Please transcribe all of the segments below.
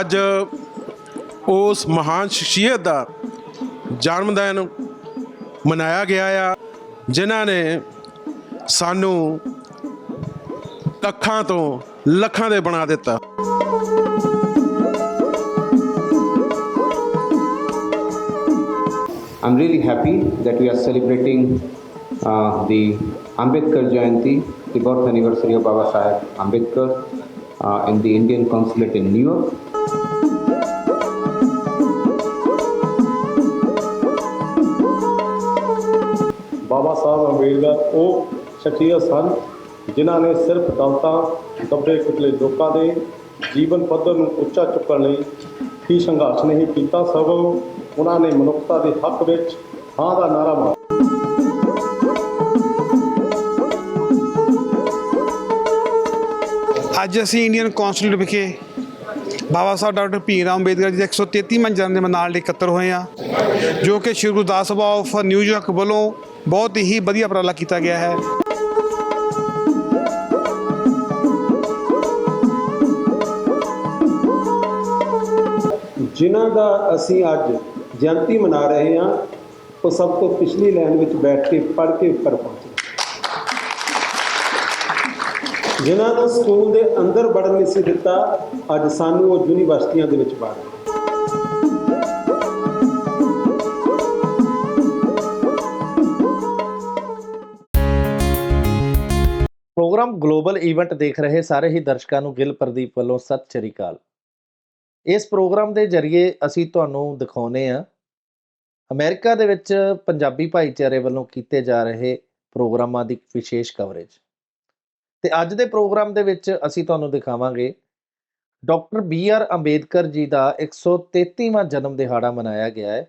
ਅੱਜ ਉਸ ਮਹਾਨ ਸ਼ਖਸੀਅਤ ਦਾ ਜਨਮ ਦਿਨ ਮਨਾਇਆ ਗਿਆ ਆ ਜਿਨ੍ਹਾਂ ਨੇ ਸਾਨੂੰ ਕੱਖਾਂ ਤੋਂ ਲੱਖਾਂ ਦੇ ਬਣਾ ਦਿੱਤਾ I'm really happy that we are celebrating uh, the Ambedkar Jayanti, the birth anniversary of Baba Sahib Ambedkar uh, in the Indian consulate in New York. Ambedkar ਉਹ ਸ਼ਖਸੀਅਤ ਸਨ, ਜਿਨ੍ਹਾਂ ਨੇ ਸਿਰਫ ਦਲਤਾਂ ਦੱਬੇ ਕੁਚਲੇ ਲੋਕਾਂ ਦੇ ਜੀਵਨ ਪੱਧਰ ਨੂੰ ਉੱਚਾ ਚੁੱਕਣ ਲਈ ਹੀ ਸੰਘਰਸ਼ ਨਹੀਂ ਕੀਤਾ, ਸਗੋਂ ਉਹਨਾਂ ਨੇ ਮਨੁੱਖਤਾ ਦੇ ਹੱਕ ਵਿੱਚ ਹਾਂ ਦਾ ਨਾਰਾ ਮਾਰਿਆ। ਅੱਜ ਅਸੀਂ ਇੰਡੀਅਨ ਕੌਂਸਲੇਟ ਵਿਖੇ ਬਾਬਾ ਸਾਹਿਬ ਡਾਕਟਰ ਭੀਮ ਰਾਮ ਅੰਬੇਦਕਰ ਜੀ ਦੇ 133ਵਾਂ ਜਨਮ ਦਿਨ ਮਨਾਉਣ ਲਈ ਇਕੱਤਰ ਹੋਏ ਆ ਜੋ ਕਿ Shri Gurdas Sabha of New York ਵੱਲੋਂ ਬਹੁਤ ਹੀ ਵਧੀਆ ਉਪਰਾਲਾ ਕੀਤਾ ਗਿਆ ਹੈ। ਜਿਨ੍ਹਾਂ ਦਾ ਅਸੀਂ ਅੱਜ ਜਯੰਤੀ ਮਨਾ ਰਹੇ ਹਾਂ, ਉਹ ਸਭ ਤੋਂ ਪਿਛਲੀ ਲਾਈਨ ਵਿੱਚ ਬੈਠ ਕੇ ਪੜ੍ਹ ਕੇ ਉੱਪਰ ਪਹੁੰਚੇ। ਜਿਨ੍ਹਾਂ ਨੂੰ ਸਕੂਲ ਦੇ ਅੰਦਰ ਵੜਨ ਨਹੀਂ ਸੀ ਦਿੱਤਾ, ਅੱਜ ਸਾਨੂੰ ਉਹ ਯੂਨੀਵਰਸਿਟੀਆਂ ਦੇ ਵਿੱਚ ਵੜ ਪ੍ਰੋਗਰਾਮ ਗਲੋਬਲ ਇਵੈਂਟ ਦੇਖ ਰਹੇ ਸਾਰੇ ਹੀ ਦਰਸ਼ਕਾਂ ਨੂੰ ਗਿਲ ਪ੍ਰਦੀਪ ਵੱਲੋਂ ਸਤਿ ਸ਼੍ਰੀ ਅਕਾਲ। ਇਸ ਪ੍ਰੋਗਰਾਮ ਦੇ ਜ਼ਰੀਏ ਅਸੀਂ ਤੁਹਾਨੂੰ ਦਿਖਾਉਨੇ ਆ ਅਮਰੀਕਾ ਦੇ ਵਿੱਚ ਪੰਜਾਬੀ ਭਾਈਚਾਰੇ ਵੱਲੋਂ ਕੀਤੇ ਜਾ ਰਹੇ ਪ੍ਰੋਗਰਾਮਾਂ ਦੀ ਵਿਸ਼ੇਸ਼ ਕਵਰੇਜ ਤੇ ਅੱਜ ਦੇ ਪ੍ਰੋਗਰਾਮ ਦੇ ਵਿੱਚ ਅਸੀਂ ਤੁਹਾਨੂੰ ਦਿਖਾਵਾਂਗੇ doctor B R Ambedkar ji ਦਾ 133ਵਾਂ ਜਨਮ ਦਿਹਾੜਾ ਮਨਾਇਆ ਗਿਆ ਹੈ।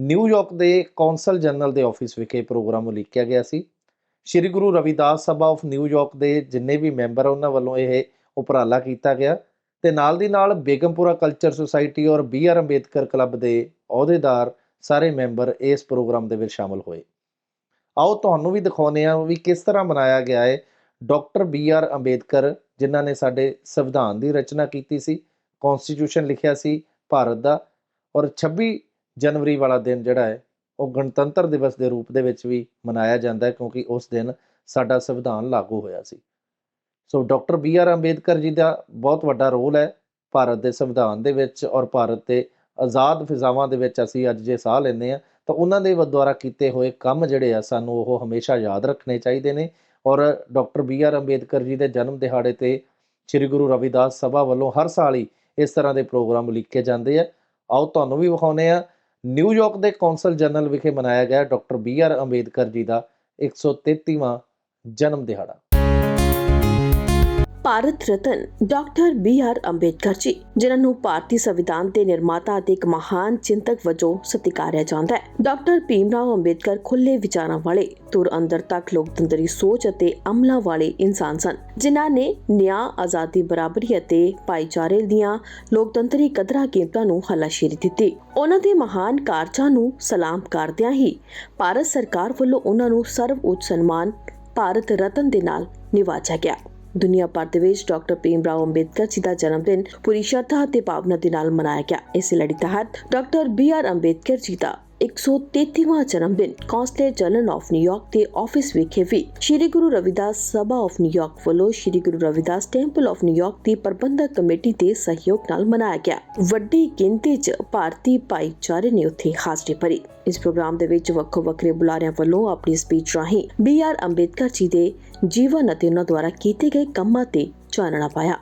ਨਿਊਯਾਰਕ ਦੇ ਕੌਂਸਲ ਜਨਰਲ ਦੇ ਆਫਿਸ ਵਿਖੇ ਪ੍ਰੋਗਰਾਮ ਉਲੀਕਿਆ ਗਿਆ ਸੀ। Shri Guru Ravidas Sabha of New York ਦੇ ਜਿੰਨੇ ਵੀ ਮੈਂਬਰ ਉਹਨਾਂ ਵੱਲੋਂ ਇਹ ਉਪਰਾਲਾ ਕੀਤਾ ਗਿਆ। ਤੇ ਨਾਲ ਦੀ ਨਾਲ ਬੇਗਮਪੁਰਾ ਕਲਚਰ ਸੁਸਾਇਟੀ ਔਰ ਬੀ ਆਰ ਅੰਬੇਦਕਰ ਕਲੱਬ ਦੇ ਅਹੁਦੇਦਾਰ ਸਾਰੇ ਮੈਂਬਰ ਇਸ ਪ੍ਰੋਗਰਾਮ ਦੇ ਵਿੱਚ ਸ਼ਾਮਲ ਹੋਏ। ਆਓ ਤੁਹਾਨੂੰ ਵੀ ਦਿਖਾਉਂਦੇ ਹਾਂ ਵੀ ਕਿਸ ਤਰ੍ਹਾਂ ਮਨਾਇਆ ਗਿਆ ਹੈ। ਡਾਕਟਰ ਬੀ ਆਰ ਅੰਬੇਦਕਰ, ਜਿਨ੍ਹਾਂ ਨੇ ਸਾਡੇ ਸੰਵਿਧਾਨ ਦੀ ਰਚਨਾ ਕੀਤੀ ਸੀ ਕਨਸਟੀਟਿਊਸ਼ਨ ਲਿਖਿਆ ਸੀ, ਭਾਰਤ ਦਾ, ਔਰ 26 ਜਨਵਰੀ ਵਾਲਾ ਦਿਨ ਜਿਹੜਾ ਹੈ ਉਹ ਗਣਤੰਤਰ ਦਿਵਸ ਦੇ ਰੂਪ ਦੇ ਵਿੱਚ ਵੀ ਮਨਾਇਆ ਜਾਂਦਾ ਹੈ ਕਿਉਂਕਿ ਉਸ ਦਿਨ ਸਾਡਾ ਸੰਵਿਧਾਨ ਲਾਗੂ ਹੋਇਆ ਸੀ। So doctor B R Ambedkar ji ਦਾ ਬਹੁਤ ਵੱਡਾ ਰੋਲ ਹੈ ਭਾਰਤ ਦੇ ਸੰਵਿਧਾਨ ਦੇ ਵਿੱਚ ਔਰ ਭਾਰਤ ਦੇ ਆਜ਼ਾਦ ਫਿਜ਼ਾਵਾਂ ਦੇ ਵਿੱਚ ਅਸੀਂ ਅੱਜ ਜੇ ਸਾਹ ਲੈਂਦੇ ਆ ਤਾਂ ਉਹਨਾਂ ਦੇ ਦੁਆਰਾ ਕੀਤੇ ਹੋਏ ਕੰਮ ਜਿਹੜੇ ਆ ਸਾਨੂੰ ਉਹ ਹਮੇਸ਼ਾ ਯਾਦ ਰੱਖਣੇ ਚਾਹੀਦੇ ਨੇ ਔਰ doctor B R Ambedkar ji ਦੇ ਜਨਮ ਦਿਹਾੜੇ ਤੇ ਸ੍ਰੀ ਗੁਰੂ ਰਵਿਦਾਸ ਸਭਾ ਵੱਲੋਂ ਹਰ ਸਾਲ ਹੀ ਇਸ ਤਰ੍ਹਾਂ ਦੇ ਪ੍ਰੋਗਰਾਮ ਲਿਖੇ ਜਾਂਦੇ ਆ। ਆਓ ਤੁਹਾਨੂੰ ਵੀ ਵਿਖਾਉਨੇ ਆ ਨਿਊਯਾਰਕ ਦੇ ਕੌਂਸਲ ਜਨਰਲ ਵਿਖੇ ਮਨਾਇਆ ਗਿਆ doctor B R Ambedkar ji ਦਾ 133ਵਾਂ ਜਨਮ ਦਿਹਾੜਾ। Bharat Ratna doctor B R Ambedkar ji, ਜਿਨ੍ਹਾਂ ਨੂੰ ਭਾਰਤੀ ਸੰਵਿਧਾਨ ਦੇ ਨਿਰਮਾਤਾ ਅਤੇ ਇੱਕ ਮਹਾਨ ਚਿੰਤਕ ਵਜੋਂ ਸਤਿਕਾਰਿਆ ਜਾਂਦਾ ਹੈ। ਡਾਕਟਰ ਭੀਮ ਰਾਓ ਅੰਬੇਦਕਰ ਖੁੱਲੇ ਵਿਚਾਰਾਂ ਵਾਲੇ, ਤੁਰ ਅੰਦਰ ਤੱਕ ਲੋਕਤੰਤਰੀ ਸੋਚ ਅਤੇ ਅਮਲਾਂ ਵਾਲੇ ਇਨਸਾਨ ਸਨ, ਜਿਨ੍ਹਾਂ ਨੇ ਨਿਆਂ, ਆਜ਼ਾਦੀ ਬਰਾਬਰੀ ਅਤੇ ਭਾਈਚਾਰੇ ਦੀਆਂ ਲੋਕਤੰਤਰੀ ਕਦਰਾਂ ਕੀਮਤਾਂ ਨੂੰ ਹੱਲਾਸ਼ੇਰੀ ਦਿੱਤੀ। ਉਹਨਾਂ ਦੇ ਮਹਾਨ ਕਾਰਜਾਂ ਨੂੰ ਸਲਾਮ ਕਰਦਿਆਂ ਹੀ ਭਾਰਤ ਸਰਕਾਰ ਵੱਲੋਂ ਉਹਨਾਂ ਨੂੰ ਸਰਵ ਉੱਚ ਸਨਮਾਨ ਭਾਰਤ ਰਤਨ ਦੇ ਨਾਲ ਨਿਵਾਜਿਆ ਗਿਆ। ਦੁਨੀਆ ਭਰ ਦੇ ਵਿੱਚ ਡਾਕਟਰ ਭੀਮ ਰਾਓ ਅੰਬੇਦਕਰ ਜੀ ਦਾ ਜਨਮ ਦਿਨ ਪੂਰੀ ਸ਼ਰਧਾ ਅਤੇ ਭਾਵਨਾ ਦੇ ਨਾਲ ਮਨਾਇਆ ਗਿਆ। ਇਸੇ ਲੜੀ ਤਹਿਤ doctor B R Ambedkar ji ਦਾ 133ਵਾਂ ਜਨਮ ਦਿਨ consulate general of New York ਦੇ ਆਫਿਸ ਵਿਖੇ ਵੀ Shri Guru Ravidas Sabha of New York ਵੱਲੋਂ Shri Guru Ravidas temple of New York ਦੀ ਪ੍ਰਬੰਧਕ ਕਮੇਟੀ ਦੇ ਸਹਿਯੋਗ ਨਾਲ ਮਨਾਇਆ ਗਿਆ। ਵੱਡੀ ਗਿਣਤੀ 'ਚ ਭਾਰਤੀ ਭਾਈਚਾਰੇ ਨੇ ਉੱਥੇ ਹਾਜ਼ਰੀ ਭਰੀ। ਇਸ ਪ੍ਰੋਗਰਾਮ ਦੇ ਵਿੱਚ ਵੱਖੋ ਵੱਖਰੇ ਬੁਲਾਰਿਆਂ ਵੱਲੋਂ ਆਪਣੀ ਸਪੀਚ ਰਾਹੀਂ ਬੀ ਆਰ ਅੰਬੇਦਕਰ ਜੀ ਦੇ ਜੀਵਨ ਅਤੇ ਉਹਨਾਂ ਦੁਆਰਾ ਕੀਤੇ ਗਏ ਕੰਮਾਂ ਤੇ ਚਾਨਣਾ ਪਾਇਆ।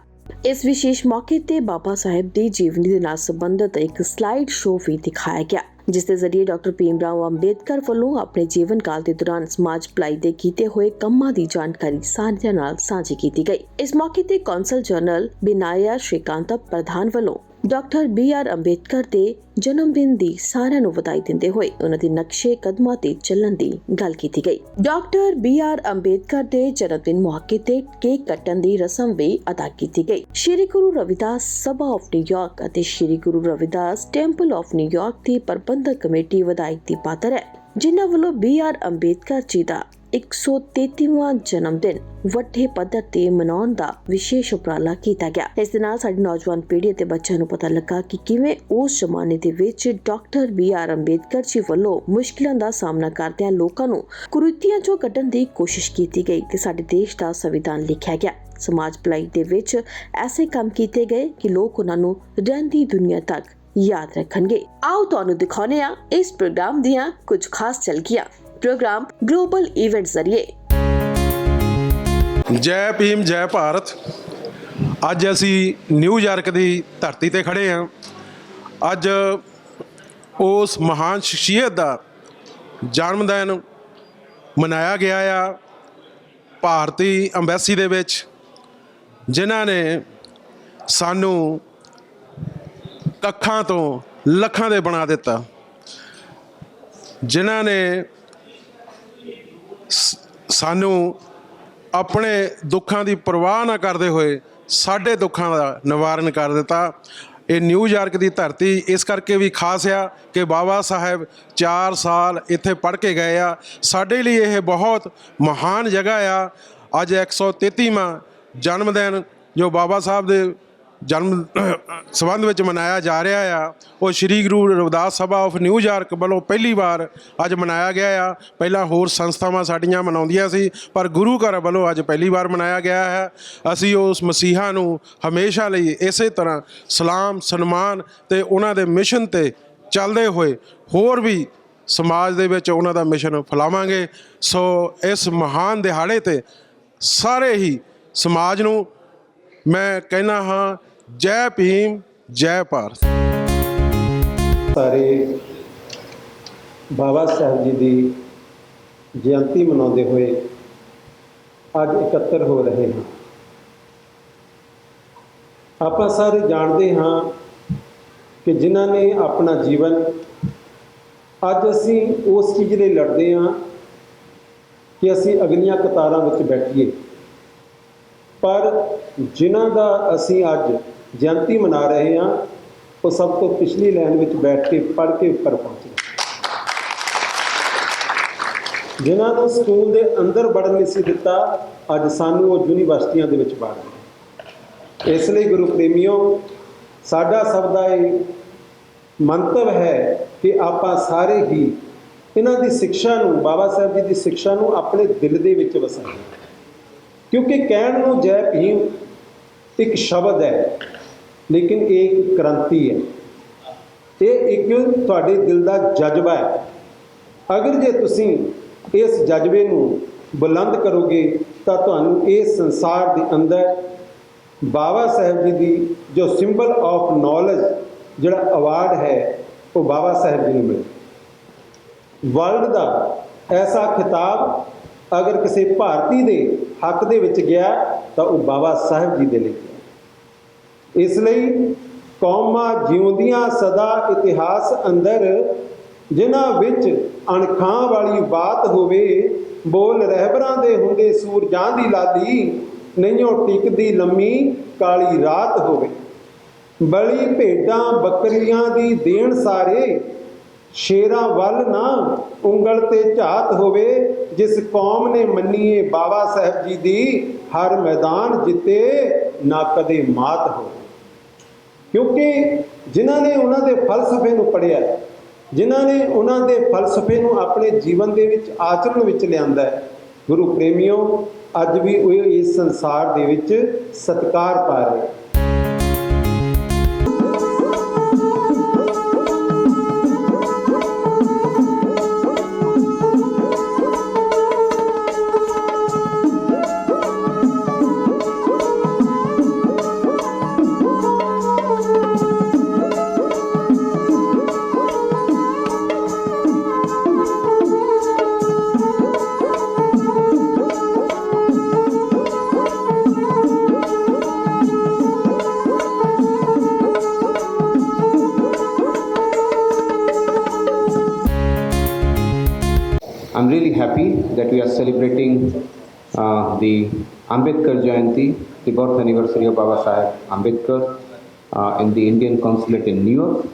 ਇਸ ਵਿਸ਼ੇਸ਼ ਮੌਕੇ ਤੇ ਬਾਬਾ ਸਾਹਿਬ ਦੀ ਜੀਵਨੀ ਦੇ ਨਾਲ ਸੰਬੰਧਿਤ ਇੱਕ ਸਲਾਈਡ ਸ਼ੋਅ ਵੀ ਦਿਖਾਇਆ ਗਿਆ। ਜਿਸ ਦੇ ਜ਼ਰੀਏ ਡਾਕਟਰ ਭੀਮ ਰਾਓ ਅੰਬੇਦਕਰ ਵੱਲੋਂ ਆਪਣੇ ਜੀਵਨ ਕਾਲ ਦੇ ਦੌਰਾਨ ਸਮਾਜ ਭਲਾਈ ਦੇ ਕੀਤੇ ਹੋਏ ਕੰਮਾਂ ਦੀ ਜਾਣਕਾਰੀ ਸਾਰਿਆਂ ਨਾਲ ਸਾਂਝੀ ਕੀਤੀ ਗਈ। ਇਸ ਮੌਕੇ ਤੇ ਕੌਂਸਲ ਜਨਰਲ ਬਿਨਾਇਆ ਸ਼੍ਰੀਕਾਂਤ ਪ੍ਰਧਾਨ ਵੱਲੋਂ ਡਾਕਟਰ ਬੀ ਆਰ ਅੰਬੇਦਕਰ ਦੇ ਜਨਮ ਦਿਨ ਦੀ ਸਾਰਿਆਂ ਨੂੰ ਵਧਾਈ ਦਿੰਦੇ ਹੋਏ ਉਹਨਾਂ ਦੇ ਨਕਸ਼ੇ ਕਦਮਾਂ ਤੇ ਚੱਲਣ ਦੀ ਗੱਲ ਕੀਤੀ ਗਈ। ਡਾਕਟਰ ਬੀ ਆਰ ਅੰਬੇਦਕਰ ਦੇ ਜਨਮ ਦਿਨ ਮੌਕੇ ਤੇ ਕੇਕ ਕੱਟਣ ਦੀ ਰਸਮ ਵੀ ਅਦਾ ਕੀਤੀ ਗਈ। Shri Guru Ravidas Sabha of New York ਅਤੇ Shri Guru Ravidas temple of New York ਦੀ ਪ੍ਰਬੰਧਕ ਕਮੇਟੀ ਵਧਾਈ ਦੀ ਪਾਤਰ ਹੈ, ਜਿਨ੍ਹਾਂ ਵੱਲੋਂ ਬੀ ਆਰ ਅੰਬੇਦਕਰ ਜੀ ਦਾ 133ਵਾਂ ਜਨਮ ਦਿਨ ਵੱਡੇ ਪੱਧਰ ਤੇ ਮਨਾਉਣ ਦਾ ਵਿਸ਼ੇਸ਼ ਉਪਰਾਲਾ ਕੀਤਾ ਗਿਆ। ਇਸ ਦੇ ਨਾਲ ਸਾਡੀ ਨੌਜਵਾਨ ਪੀੜ੍ਹੀ ਅਤੇ ਬੱਚਿਆਂ ਨੂੰ ਪਤਾ ਲੱਗਾ ਕਿ ਕਿਵੇਂ ਉਸ ਜ਼ਮਾਨੇ ਦੇ ਵਿੱਚ ਡਾਕਟਰ ਬੀ ਆਰ ਅੰਬੇਦਕਰ ਜੀ ਵੱਲੋਂ ਮੁਸ਼ਕਿਲਾਂ ਦਾ ਸਾਹਮਣਾ ਕਰਦਿਆਂ ਲੋਕਾਂ ਨੂੰ ਕੁਰੀਤੀਆਂ ਚੋਂ ਕੱਢਣ ਦੀ ਕੋਸ਼ਿਸ਼ ਕੀਤੀ ਗਈ ਤੇ ਸਾਡੇ ਦੇਸ਼ ਦਾ ਸੰਵਿਧਾਨ ਲਿਖਿਆ ਗਿਆ। ਸਮਾਜ ਭਲਾਈ ਦੇ ਵਿੱਚ ਐਸੇ ਕੰਮ ਕੀਤੇ ਗਏ ਕਿ ਲੋਕ ਉਹਨਾਂ ਨੂੰ ਰਹਿੰਦੀ ਦੁਨੀਆ ਤੱਕ ਯਾਦ ਰੱਖਣਗੇ। ਆਓ ਤੁਹਾਨੂੰ ਦਿਖਾਉਂਦੇ ਆ ਇਸ ਪ੍ਰੋਗਰਾਮ ਦੀਆਂ ਕੁਝ ਖਾਸ ਚਲਕੀਆਂ ਪ੍ਰੋਗਰਾਮ ਗਲੋਬਲ ਇਵੈਂਟ ਜ਼ਰੀਏ। ਜੈ ਭੀਮ, ਜੈ ਭਾਰਤ। ਅੱਜ ਅਸੀਂ ਨਿਊਯਾਰਕ ਦੀ ਧਰਤੀ ਤੇ ਖੜੇ ਹਾਂ ਅੱਜ ਉਸ ਮਹਾਨ ਸ਼ਖਸੀਅਤ ਦਾ ਜਨਮ ਦਿਨ ਮਨਾਇਆ ਗਿਆ ਆ ਭਾਰਤੀ ਅੰਬੈਸੀ ਦੇ ਵਿੱਚ, ਜਿਨ੍ਹਾਂ ਨੇ ਸਾਨੂੰ ਕੱਖਾਂ ਤੋਂ ਲੱਖਾਂ ਦੇ ਬਣਾ ਦਿੱਤਾ। ਜਿਨ੍ਹਾਂ ਨੇ ਸਾਨੂੰ ਆਪਣੇ ਦੁੱਖਾਂ ਦੀ ਪਰਵਾਹ ਨਾ ਕਰਦੇ ਹੋਏ ਸਾਡੇ ਦੁੱਖਾਂ ਦਾ ਨਿਵਾਰਨ ਕਰ ਦਿੱਤਾ। ਇਹ ਨਿਊਯਾਰਕ ਦੀ ਧਰਤੀ ਇਸ ਕਰਕੇ ਵੀ ਖਾਸ ਆ ਕਿ ਬਾਬਾ ਸਾਹਿਬ 4 ਸਾਲ ਇੱਥੇ ਪੜ੍ਹ ਕੇ ਗਏ ਆ। ਸਾਡੇ ਲਈ ਇਹ ਬਹੁਤ ਮਹਾਨ ਜਗ੍ਹਾ ਆ। ਅੱਜ 133ਵਾਂ ਜਨਮ ਦਿਨ ਜੋ ਬਾਬਾ ਸਾਹਿਬ ਦੇ ਜਨਮ ਸੰਬੰਧ ਵਿੱਚ ਮਨਾਇਆ ਜਾ ਰਿਹਾ ਆ। ਉਹ Shri Guru Ravidas Sabha of New York ਵੱਲੋਂ ਪਹਿਲੀ ਵਾਰ ਅੱਜ ਮਨਾਇਆ ਗਿਆ ਆ। ਪਹਿਲਾਂ ਹੋਰ ਸੰਸਥਾਵਾਂ ਸਾਡੀਆਂ ਮਨਾਉਂਦੀਆਂ ਸੀ, ਪਰ ਗੁਰੂ ਘਰ ਵੱਲੋਂ ਅੱਜ ਪਹਿਲੀ ਵਾਰ ਮਨਾਇਆ ਗਿਆ ਹੈ। ਅਸੀਂ ਉਸ ਮਸੀਹਾ ਨੂੰ ਹਮੇਸ਼ਾ ਲਈ ਇਸੇ ਤਰ੍ਹਾਂ ਸਲਾਮ, ਸਨਮਾਨ ਤੇ ਉਹਨਾਂ ਦੇ ਮਿਸ਼ਨ ਤੇ ਚੱਲਦੇ ਹੋਏ ਹੋਰ ਵੀ ਸਮਾਜ ਦੇ ਵਿੱਚ ਉਹਨਾਂ ਦਾ ਮਿਸ਼ਨ ਫੈਲਾਵਾਂਗੇ। ਸੋ ਇਸ ਮਹਾਨ ਦਿਹਾੜੇ ਤੇ ਸਾਰੇ ਹੀ ਸਮਾਜ ਨੂੰ ਮੈਂ ਕਹਿਣਾ ਹਾਂ ਜੈ ਭੀਮ, ਜੈ ਭਾਰਤ। ਸਾਰੇ ਬਾਬਾ ਸਾਹਿਬ ਜੀ ਦੀ ਜਯੰਤੀ ਮਨਾਉਂਦੇ ਹੋਏ ਅੱਜ ਇਕੱਤਰ ਹੋ ਰਹੇ ਹਾਂ। ਆਪਾਂ ਸਾਰੇ ਜਾਣਦੇ ਹਾਂ ਕਿ ਜਿਨ੍ਹਾਂ ਨੇ ਆਪਣਾ ਜੀਵਨ ਅੱਜ ਅਸੀਂ ਉਸ ਚੀਜ਼ ਲਈ ਲੜਦੇ ਹਾਂ ਕਿ ਅਸੀਂ ਅਗਲੀਆਂ ਕਤਾਰਾਂ ਵਿੱਚ ਬੈਠੀਏ। ਪਰ ਜਿਨ੍ਹਾਂ ਦਾ ਅਸੀਂ ਅੱਜ ਜਯੰਤੀ ਮਨਾ ਰਹੇ ਹਾਂ, ਉਹ ਸਭ ਤੋਂ ਪਿਛਲੀ ਲਾਈਨ ਵਿੱਚ ਬੈਠ ਕੇ ਪੜ੍ਹ ਕੇ ਉੱਪਰ ਪਹੁੰਚੇ। ਜਿਨ੍ਹਾਂ ਨੂੰ ਸਕੂਲ ਦੇ ਅੰਦਰ ਵੜਨ ਨਹੀਂ ਸੀ ਦਿੱਤਾ, ਅੱਜ ਸਾਨੂੰ ਉਹ ਯੂਨੀਵਰਸਿਟੀਆਂ ਦੇ ਵਿੱਚ ਵੜ ਗਏ। ਇਸ ਲਈ ਗੁਰੂ ਪ੍ਰੇਮੀਓ ਸਾਡਾ ਸਭ ਦਾ ਇਹ ਮੰਤਵ ਹੈ ਕਿ ਆਪਾਂ ਸਾਰੇ ਹੀ ਇਹਨਾਂ ਦੀ ਸਿੱਖਿਆ ਨੂੰ, ਬਾਬਾ ਸਾਹਿਬ ਜੀ ਦੀ ਸਿੱਖਿਆ ਨੂੰ ਆਪਣੇ ਦਿਲ ਦੇ ਵਿੱਚ ਵਸਾਈਏ। ਕਿਉਂਕਿ ਕਹਿਣ ਨੂੰ ਜੈ ਭੀਮ ਇੱਕ ਸ਼ਬਦ ਹੈ। ਲੇਕਿਨ ਇਹ ਇੱਕ ਕ੍ਰਾਂਤੀ ਹੈ। ਇਹ ਇੱਕ ਤੁਹਾਡੇ ਦਿਲ ਦਾ ਜਜ਼ਬਾ ਹੈ। ਅਗਰ ਜੇ ਤੁਸੀਂ ਇਸ ਜਜ਼ਬੇ ਨੂੰ ਬੁਲੰਦ ਕਰੋਗੇ, ਤਾਂ ਤੁਹਾਨੂੰ ਇਸ ਸੰਸਾਰ ਦੇ ਅੰਦਰ ਬਾਬਾ ਸਾਹਿਬ ਜੀ ਦੀ ਜੋ ਸਿੰਬਲ ਆਫ ਨੌਲੇਜ ਜਿਹੜਾ ਅਵਾਰਡ ਹੈ, ਉਹ ਬਾਬਾ ਸਾਹਿਬ ਜੀ ਨੂੰ ਮਿਲੇ ਵਰਲਡ ਦਾ ਐਸਾ ਖਿਤਾਬ ਅਗਰ ਕਿਸੇ ਭਾਰਤੀ ਦੇ ਹੱਕ ਦੇ ਵਿੱਚ ਗਿਆ, ਤਾਂ ਉਹ ਬਾਬਾ ਸਾਹਿਬ ਜੀ ਦੇ ਲਈ ਇਸ ਲਈ ਕੌਮਾਂ ਜਿਉਂਦੀਆਂ ਸਦਾ ਇਤਿਹਾਸ ਅੰਦਰ, ਜਿਨ੍ਹਾਂ ਵਿੱਚ ਅਣਖਾਂ ਵਾਲੀ ਬਾਤ ਹੋਵੇ, ਬੋਲ ਰਹਿਬਰਾਂ ਦੇ ਹੁੰਦੇ ਸੂਰਜਾਂ ਦੀ ਲਾਲੀ ਨਹੀਂਓ ਟਿਕਦੀ ਲੰਮੀ ਕਾਲੀ ਰਾਤ ਹੋਵੇ। ਬਲੀ ਭੇਡਾਂ ਬੱਕਰੀਆਂ ਦੀ ਦੇਣ ਸਾਰੇ, ਸ਼ੇਰਾਂ ਵੱਲ ਨਾ ਉਂਗਲ ਤੇ ਝਾਤ ਹੋਵੇ, ਜਿਸ ਕੌਮ ਨੇ ਮੰਨੀਏ ਬਾਬਾ ਸਾਹਿਬ ਜੀ ਦੀ, ਹਰ ਮੈਦਾਨ ਜਿੱਤੇ ਨਾ ਕਦੇ ਮਾਤ ਹੋਵੇ। ਕਿਉਂਕਿ ਜਿਨ੍ਹਾਂ ਨੇ ਉਹਨਾਂ ਦੇ ਫਲਸਫੇ ਨੂੰ ਪੜ੍ਹਿਆ ਜਿਨ੍ਹਾਂ ਨੇ ਉਹਨਾਂ ਦੇ ਫਲਸਫੇ ਨੂੰ ਆਪਣੇ ਜੀਵਨ ਦੇ ਵਿੱਚ ਆਚਰਣ ਵਿੱਚ ਲਿਆਂਦਾ ਹੈ, ਗੁਰੂ ਪ੍ਰੇਮੀਓ, ਅੱਜ ਵੀ ਉਹ ਇਸ ਸੰਸਾਰ ਦੇ ਵਿੱਚ ਸਤਿਕਾਰ ਪਾ ਰਹੇ that we are celebrating uh, the Ambedkar Jayanti, the birth anniversary of Baba Sahib Ambedkar uh, in the Indian consulate in New York.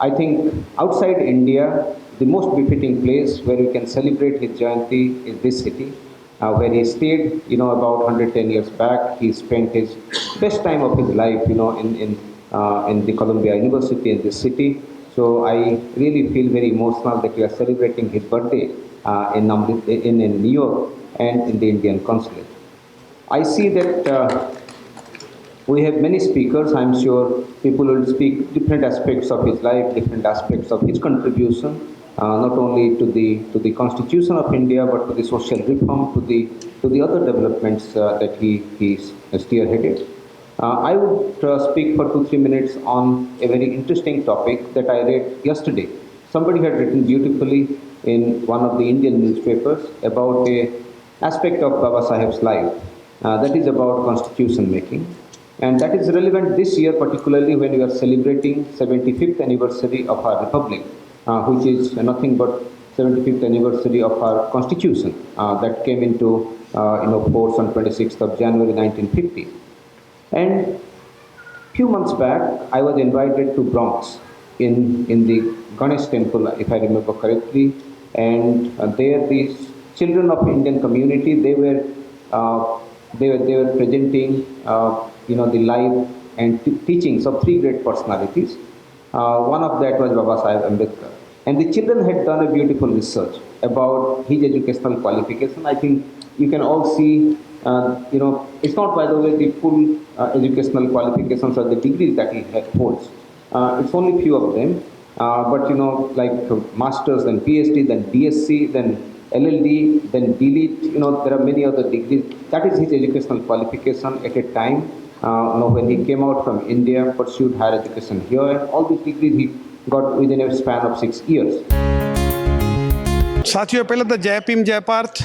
I think outside India, the most befitting place where we can celebrate his Jayanti is this city, uh, where he stayed, you know, about 110 years back. He spent his best time of his life, you know, in, in, uh, in the Columbia University in this city. So I really feel very emotional that we are celebrating his birthday in, Amrit- in, in New York and in the Indian consulate. I see that uh, we have many speakers. I'm sure people will speak different aspects of his life, different aspects of his contribution, uh, not only to the to the Constitution of India, but to the social reform, to the to the other developments uh, that he he spearheaded. Uh, I would uh, speak for two three minutes on a very interesting topic that I read yesterday. Somebody had written beautifully in one of the Indian newspapers about a aspect of Baba Sahib's life. Uh, that is about constitution making. And that is relevant this year, particularly when we are celebrating 75th anniversary of our republic, uh, which is nothing but 75th anniversary of our constitution uh, that came into uh, you know force on 26th of January 1950. And few months back, I was invited to Bronx in in the Ganesh temple, if I remember correctly, and uh, there these children of Indian community they were uh, they were they were presenting uh, you know the life and teachings of three great personalities. Uh, one of that was Baba Sahib Ambedkar, and the children had done a beautiful research about his educational qualification. I think you can all see. Uh, you know, it's not by the way the full uh, educational qualifications or the degrees that he holds. Uh, it's only few of them. Uh, but you know, like uh, masters, then PhD, then DSc, then LLD, then DLET. You know, there are many other degrees. That is his educational qualification at a time. Uh, you know, when he came out from India, pursued higher education here, and all these degrees he got within a span of six years. ਸਾਥੀਓ ਪਹਿਲਾਂ ਤਾਂ ਜੈ ਭੀਮ ਜੈ ਭਾਰਤ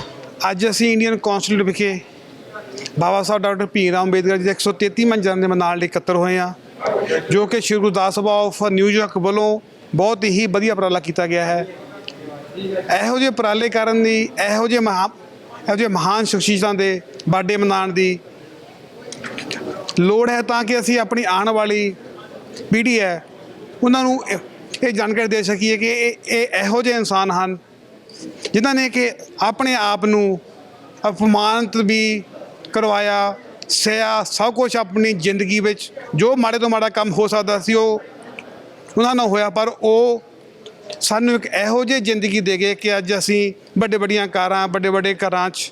ਅੱਜ ਅਸੀਂ Indian consulate ਵਿਖੇ ਬਾਬਾ ਸਾਹਿਬ doctor Bhim Rao Ambedkar ji ਦੇ 133ਵਾਂ ਜਨਮ ਦਿਨ ਮਨਾਉਣ ਲਈ ਇਕੱਤਰ ਹੋਏ ਆ ਜੋ ਕਿ Shri Gurdas Sabha of New York ਵੱਲੋਂ ਬਹੁਤ ਹੀ ਵਧੀਆ ਉਪਰਾਲਾ ਕੀਤਾ ਗਿਆ ਹੈ। ਇਹੋ ਜਿਹੇ ਉਪਰਾਲੇ ਕਰਨ ਦੀ, ਇਹੋ ਜਿਹੇ ਮਹਾ, ਇਹੋ ਜਿਹੇ ਮਹਾਨ ਸ਼ਖਸੀਅਤਾਂ ਦੇ ਬਾਡੇ ਮਨਾਉਣ ਦੀ ਲੋੜ ਹੈ ਤਾਂ ਕਿ ਅਸੀਂ ਆਪਣੀ ਆਉਣ ਵਾਲੀ ਪੀੜ੍ਹੀ ਹੈ, ਉਹਨਾਂ ਨੂੰ ਇਹ ਇਹ ਜਾਣਕਾਰੀ ਦੇ ਸਕੀਏ ਕਿ ਇਹ ਇਹ ਇਹੋ ਜਿਹੇ ਇਨਸਾਨ ਹਨ ਜਿਨ੍ਹਾਂ ਨੇ ਕਿ ਆਪਣੇ ਆਪ ਨੂੰ ਅਪਮਾਨਿਤ ਵੀ ਕਰਵਾਇਆ ਸਿਆ ਸਭ ਕੁਝ ਆਪਣੀ ਜ਼ਿੰਦਗੀ ਵਿੱਚ ਜੋ ਮਾੜੇ ਤੋਂ ਮਾੜਾ ਕੰਮ ਹੋ ਸਕਦਾ ਸੀ, ਉਹ ਉਹਨਾਂ ਨਾਲ ਹੋਇਆ, ਪਰ ਉਹ ਸਾਨੂੰ ਇੱਕ ਇਹੋ ਜਿਹੀ ਜ਼ਿੰਦਗੀ ਦੇ ਗਏ ਕਿ ਅੱਜ ਅਸੀਂ ਵੱਡੇ ਵੱਡੀਆਂ ਕਾਰਾਂ, ਵੱਡੇ ਵੱਡੇ ਘਰਾਂ 'ਚ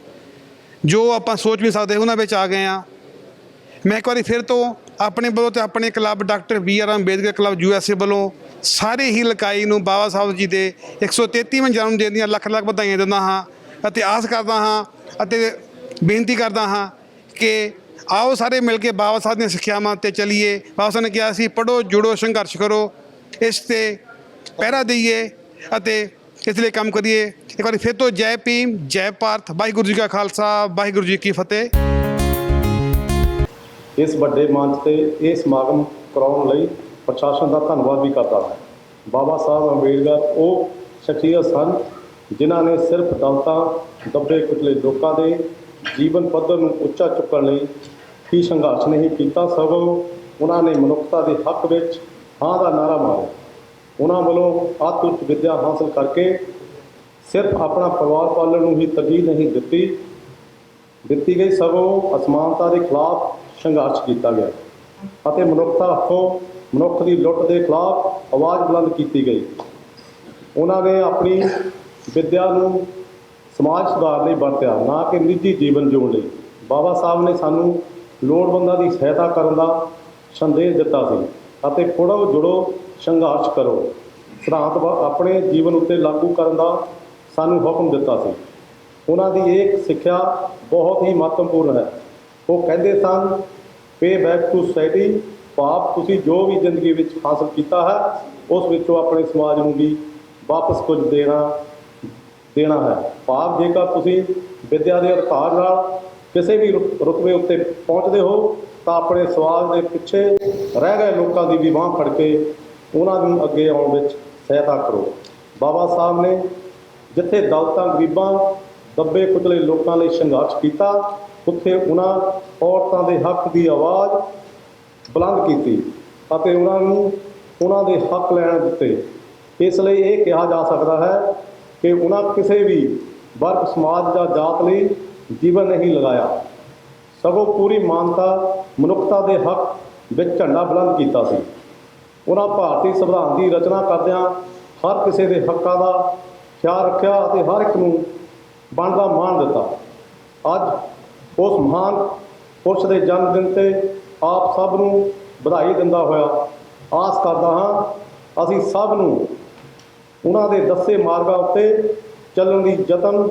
ਜੋ ਆਪਾਂ ਸੋਚ ਵੀ ਸਕਦੇ, ਉਹਨਾਂ ਵਿੱਚ ਆ ਗਏ ਆ ਮੈਂ ਇੱਕ ਵਾਰੀ ਫਿਰ ਤੋਂ ਆਪਣੇ ਵੱਲੋਂ ਤੇ ਆਪਣੇ club doctor B R Ambedkar club U S A ਵੱਲੋਂ ਸਾਰੇ ਹੀ ਲਕਾਈ ਨੂੰ ਬਾਬਾ ਸਾਹਿਬ ਜੀ ਦੇ 133ਵੇਂ ਜਨਮ ਦਿਨ ਦੀਆਂ ਲੱਖ ਲੱਖ ਵਧਾਈਆਂ ਦਿੰਦਾ ਹਾਂ ਅਤੇ ਆਸ ਕਰਦਾ ਹਾਂ ਅਤੇ ਬੇਨਤੀ ਕਰਦਾ ਹਾਂ ਕਿ ਆਓ ਸਾਰੇ ਮਿਲ ਕੇ ਬਾਬਾ ਸਾਹਿਬ ਦੀਆਂ ਸਿੱਖਿਆਵਾਂ ਤੇ ਚੱਲੀਏ। ਬਾਬਾ ਸਾਹਿਬ ਨੇ ਕਿਹਾ ਸੀ ਪੜੋ ਜੁੜੋ, ਸੰਘਰਸ਼ ਕਰੋ। ਇਸ ਤੇ ਪਹਿਰਾ ਦਈਏ ਅਤੇ ਇਸ ਲਈ ਕੰਮ ਕਰੀਏ। ਇੱਕ ਵਾਰੀ ਫਿਰ ਤੋਂ ਜੈ ਭੀਮ, ਜੈ ਭਾਰਤ ਵਾਹਿਗੁਰੂ ਜੀ ਕਾ ਖਾਲਸਾ, ਵਾਹਿਗੁਰੂ ਜੀ ਕੀ ਫਤਿਹ। ਇਸ ਵੱਡੇ ਮੰਚ ਤੇ ਇਹ ਸਮਾਗਮ ਕਰਾਉਣ ਲਈ ਪ੍ਰਸ਼ਾਸਨ ਦਾ ਧੰਨਵਾਦ ਵੀ ਕਰਦਾ ਹਾਂ। ਬਾਬਾ ਸਾਹਿਬ ਅੰਬੇਡਕਰ, ਉਹ ਸ਼ਖਸੀਅਤ ਸਨ ਜਿਨ੍ਹਾਂ ਨੇ ਸਿਰਫ ਦਲਤਾਂ, ਦੱਬੇ ਕੁਚਲੇ ਲੋਕਾਂ ਦੇ ਜੀਵਨ ਪੱਧਰ ਨੂੰ ਉੱਚਾ ਚੁੱਕਣ ਲਈ ਹੀ ਸੰਘਰਸ਼ ਨਹੀਂ ਕੀਤਾ, ਸਗੋਂ ਉਹਨਾਂ ਨੇ ਮਨੁੱਖਤਾ ਦੇ ਹੱਕ ਵਿੱਚ ਹਾਂ ਦਾ ਨਾਰਾ ਮਾਰਿਆ ਉਹਨਾਂ ਵੱਲੋਂ ਅੱਤ ਉੱਚ ਵਿੱਦਿਆ ਹਾਸਲ ਕਰਕੇ ਸਿਰਫ ਆਪਣਾ ਪਰਿਵਾਰ ਪਾਲਣ ਨੂੰ ਹੀ ਤਰਜੀਹ ਨਹੀਂ ਦਿੱਤੀ ਦਿੱਤੀ ਗਈ, ਸਗੋਂ ਅਸਮਾਨਤਾ ਦੇ ਖਿਲਾਫ ਸੰਘਰਸ਼ ਕੀਤਾ ਗਿਆ ਅਤੇ ਮਨੁੱਖਤਾ ਹੱਥੋਂ ਮਨੁੱਖ ਦੀ ਲੁੱਟ ਦੇ ਖਿਲਾਫ ਆਵਾਜ਼ ਬੁਲੰਦ ਕੀਤੀ ਗਈ। ਉਹਨਾਂ ਨੇ ਆਪਣੀ ਵਿੱਦਿਆ ਨੂੰ ਸਮਾਜ ਸੁਧਾਰ ਲਈ ਵਰਤਿਆ, ਨਾ ਕਿ ਨਿੱਜੀ ਜੀਵਨ ਜਿਉਣ ਲਈ। ਬਾਬਾ ਸਾਹਿਬ ਨੇ ਸਾਨੂੰ ਲੋੜਵੰਦਾਂ ਦੀ ਸਹਾਇਤਾ ਕਰਨ ਦਾ ਸੰਦੇਸ਼ ਦਿੱਤਾ ਸੀ। ਅਤੇ ਪੜੋ ਜੁੜੋ, ਸੰਘਰਸ਼ ਕਰੋ। ਸਿਧਾਂਤ ਵਾ- ਆਪਣੇ ਜੀਵਨ ਉੱਤੇ ਲਾਗੂ ਕਰਨ ਦਾ ਸਾਨੂੰ ਹੁਕਮ ਦਿੱਤਾ ਸੀ। ਉਹਨਾਂ ਦੀ ਇਹ ਸਿੱਖਿਆ ਬਹੁਤ ਹੀ ਮਹੱਤਵਪੂਰਨ ਹੈ। ਉਹ ਕਹਿੰਦੇ ਸਨ, ਪੇ ਬੈਕ ਟੂ ਸੋਸਾਇਟੀ, ਪਾਪ ਤੁਸੀਂ ਜੋ ਵੀ ਜ਼ਿੰਦਗੀ ਵਿੱਚ ਹਾਸਲ ਕੀਤਾ ਹੈ, ਉਸ ਵਿੱਚੋਂ ਆਪਣੇ ਸਮਾਜ ਨੂੰ ਵੀ ਵਾਪਸ ਕੁਝ ਦੇਣਾ ਦੇਣਾ ਹੈ। ਪਾਪ ਜੇਕਰ ਤੁਸੀਂ ਵਿਦਿਆ ਦੇ ਅਧਿਕਾਰ ਨਾਲ ਕਿਸੇ ਵੀ ਰੁ- ਰੁਤਬੇ ਉੱਤੇ ਪਹੁੰਚਦੇ ਹੋ ਤਾਂ ਆਪਣੇ ਸਵਾਲ ਦੇ ਪਿੱਛੇ ਰਹਿ ਗਏ ਲੋਕਾਂ ਦੀ ਵੀ ਬਾਂਹ ਫੜ ਕੇ, ਉਹਨਾਂ ਨੂੰ ਅੱਗੇ ਆਉਣ ਵਿੱਚ ਸਹਾਇਤਾ ਕਰੋ। ਬਾਬਾ ਸਾਹਿਬ ਨੇ ਜਿੱਥੇ ਦਲਤਾਂ ਗਰੀਬਾਂ ਦੱਬੇ ਕੁਚਲੇ ਲੋਕਾਂ ਲਈ ਸੰਘਰਸ਼ ਕੀਤਾ, ਉੱਥੇ ਉਹਨਾਂ ਔਰਤਾਂ ਦੇ ਹੱਕ ਦੀ ਆਵਾਜ਼ ਬੁਲੰਦ ਕੀਤੀ ਅਤੇ ਉਹਨਾਂ ਨੂੰ ਉਹਨਾਂ ਦੇ ਹੱਕ ਲੈਣ ਦਿੱਤੇ। ਇਸ ਲਈ ਇਹ ਕਿਹਾ ਜਾ ਸਕਦਾ ਹੈ ਕਿ ਉਹਨਾਂ ਕਿਸੇ ਵੀ ਵਰਗ ਸਮਾਜ ਜਾਂ ਜਾਤ ਲਈ ਜੀਵਨ ਨਹੀਂ ਲਗਾਇਆ। ਸਗੋਂ ਪੂਰੀ ਮਾਨਤਾ ਮਨੁੱਖਤਾ ਦੇ ਹੱਕ ਵਿੱਚ ਝੰਡਾ ਬੁਲੰਦ ਕੀਤਾ ਸੀ। ਉਹਨਾਂ ਭਾਰਤੀ ਸੰਵਿਧਾਨ ਦੀ ਰਚਨਾ ਕਰਦਿਆਂ ਹਰ ਕਿਸੇ ਦੇ ਹੱਕਾਂ ਦਾ ਖਿਆਲ ਰੱਖਿਆ ਅਤੇ ਹਰ ਇੱਕ ਨੂੰ ਬਣਦਾ ਮਾਣ ਦਿੱਤਾ। ਅੱਜ ਉਸ ਮਹਾਨ ਪੁਰਸ਼ ਦੇ ਜਨਮ ਦਿਨ ਤੇ ਆਪ ਸਭ ਨੂੰ ਵਧਾਈ ਦਿੰਦਾ ਹੋਇਆ ਆਸ ਕਰਦਾ ਹਾਂ, ਅਸੀਂ ਸਭ ਨੂੰ ਉਹਨਾਂ ਦੇ ਦੱਸੇ ਮਾਰਗਾਂ ਉੱਤੇ ਚੱਲਣ ਦੀ ਯਤਨ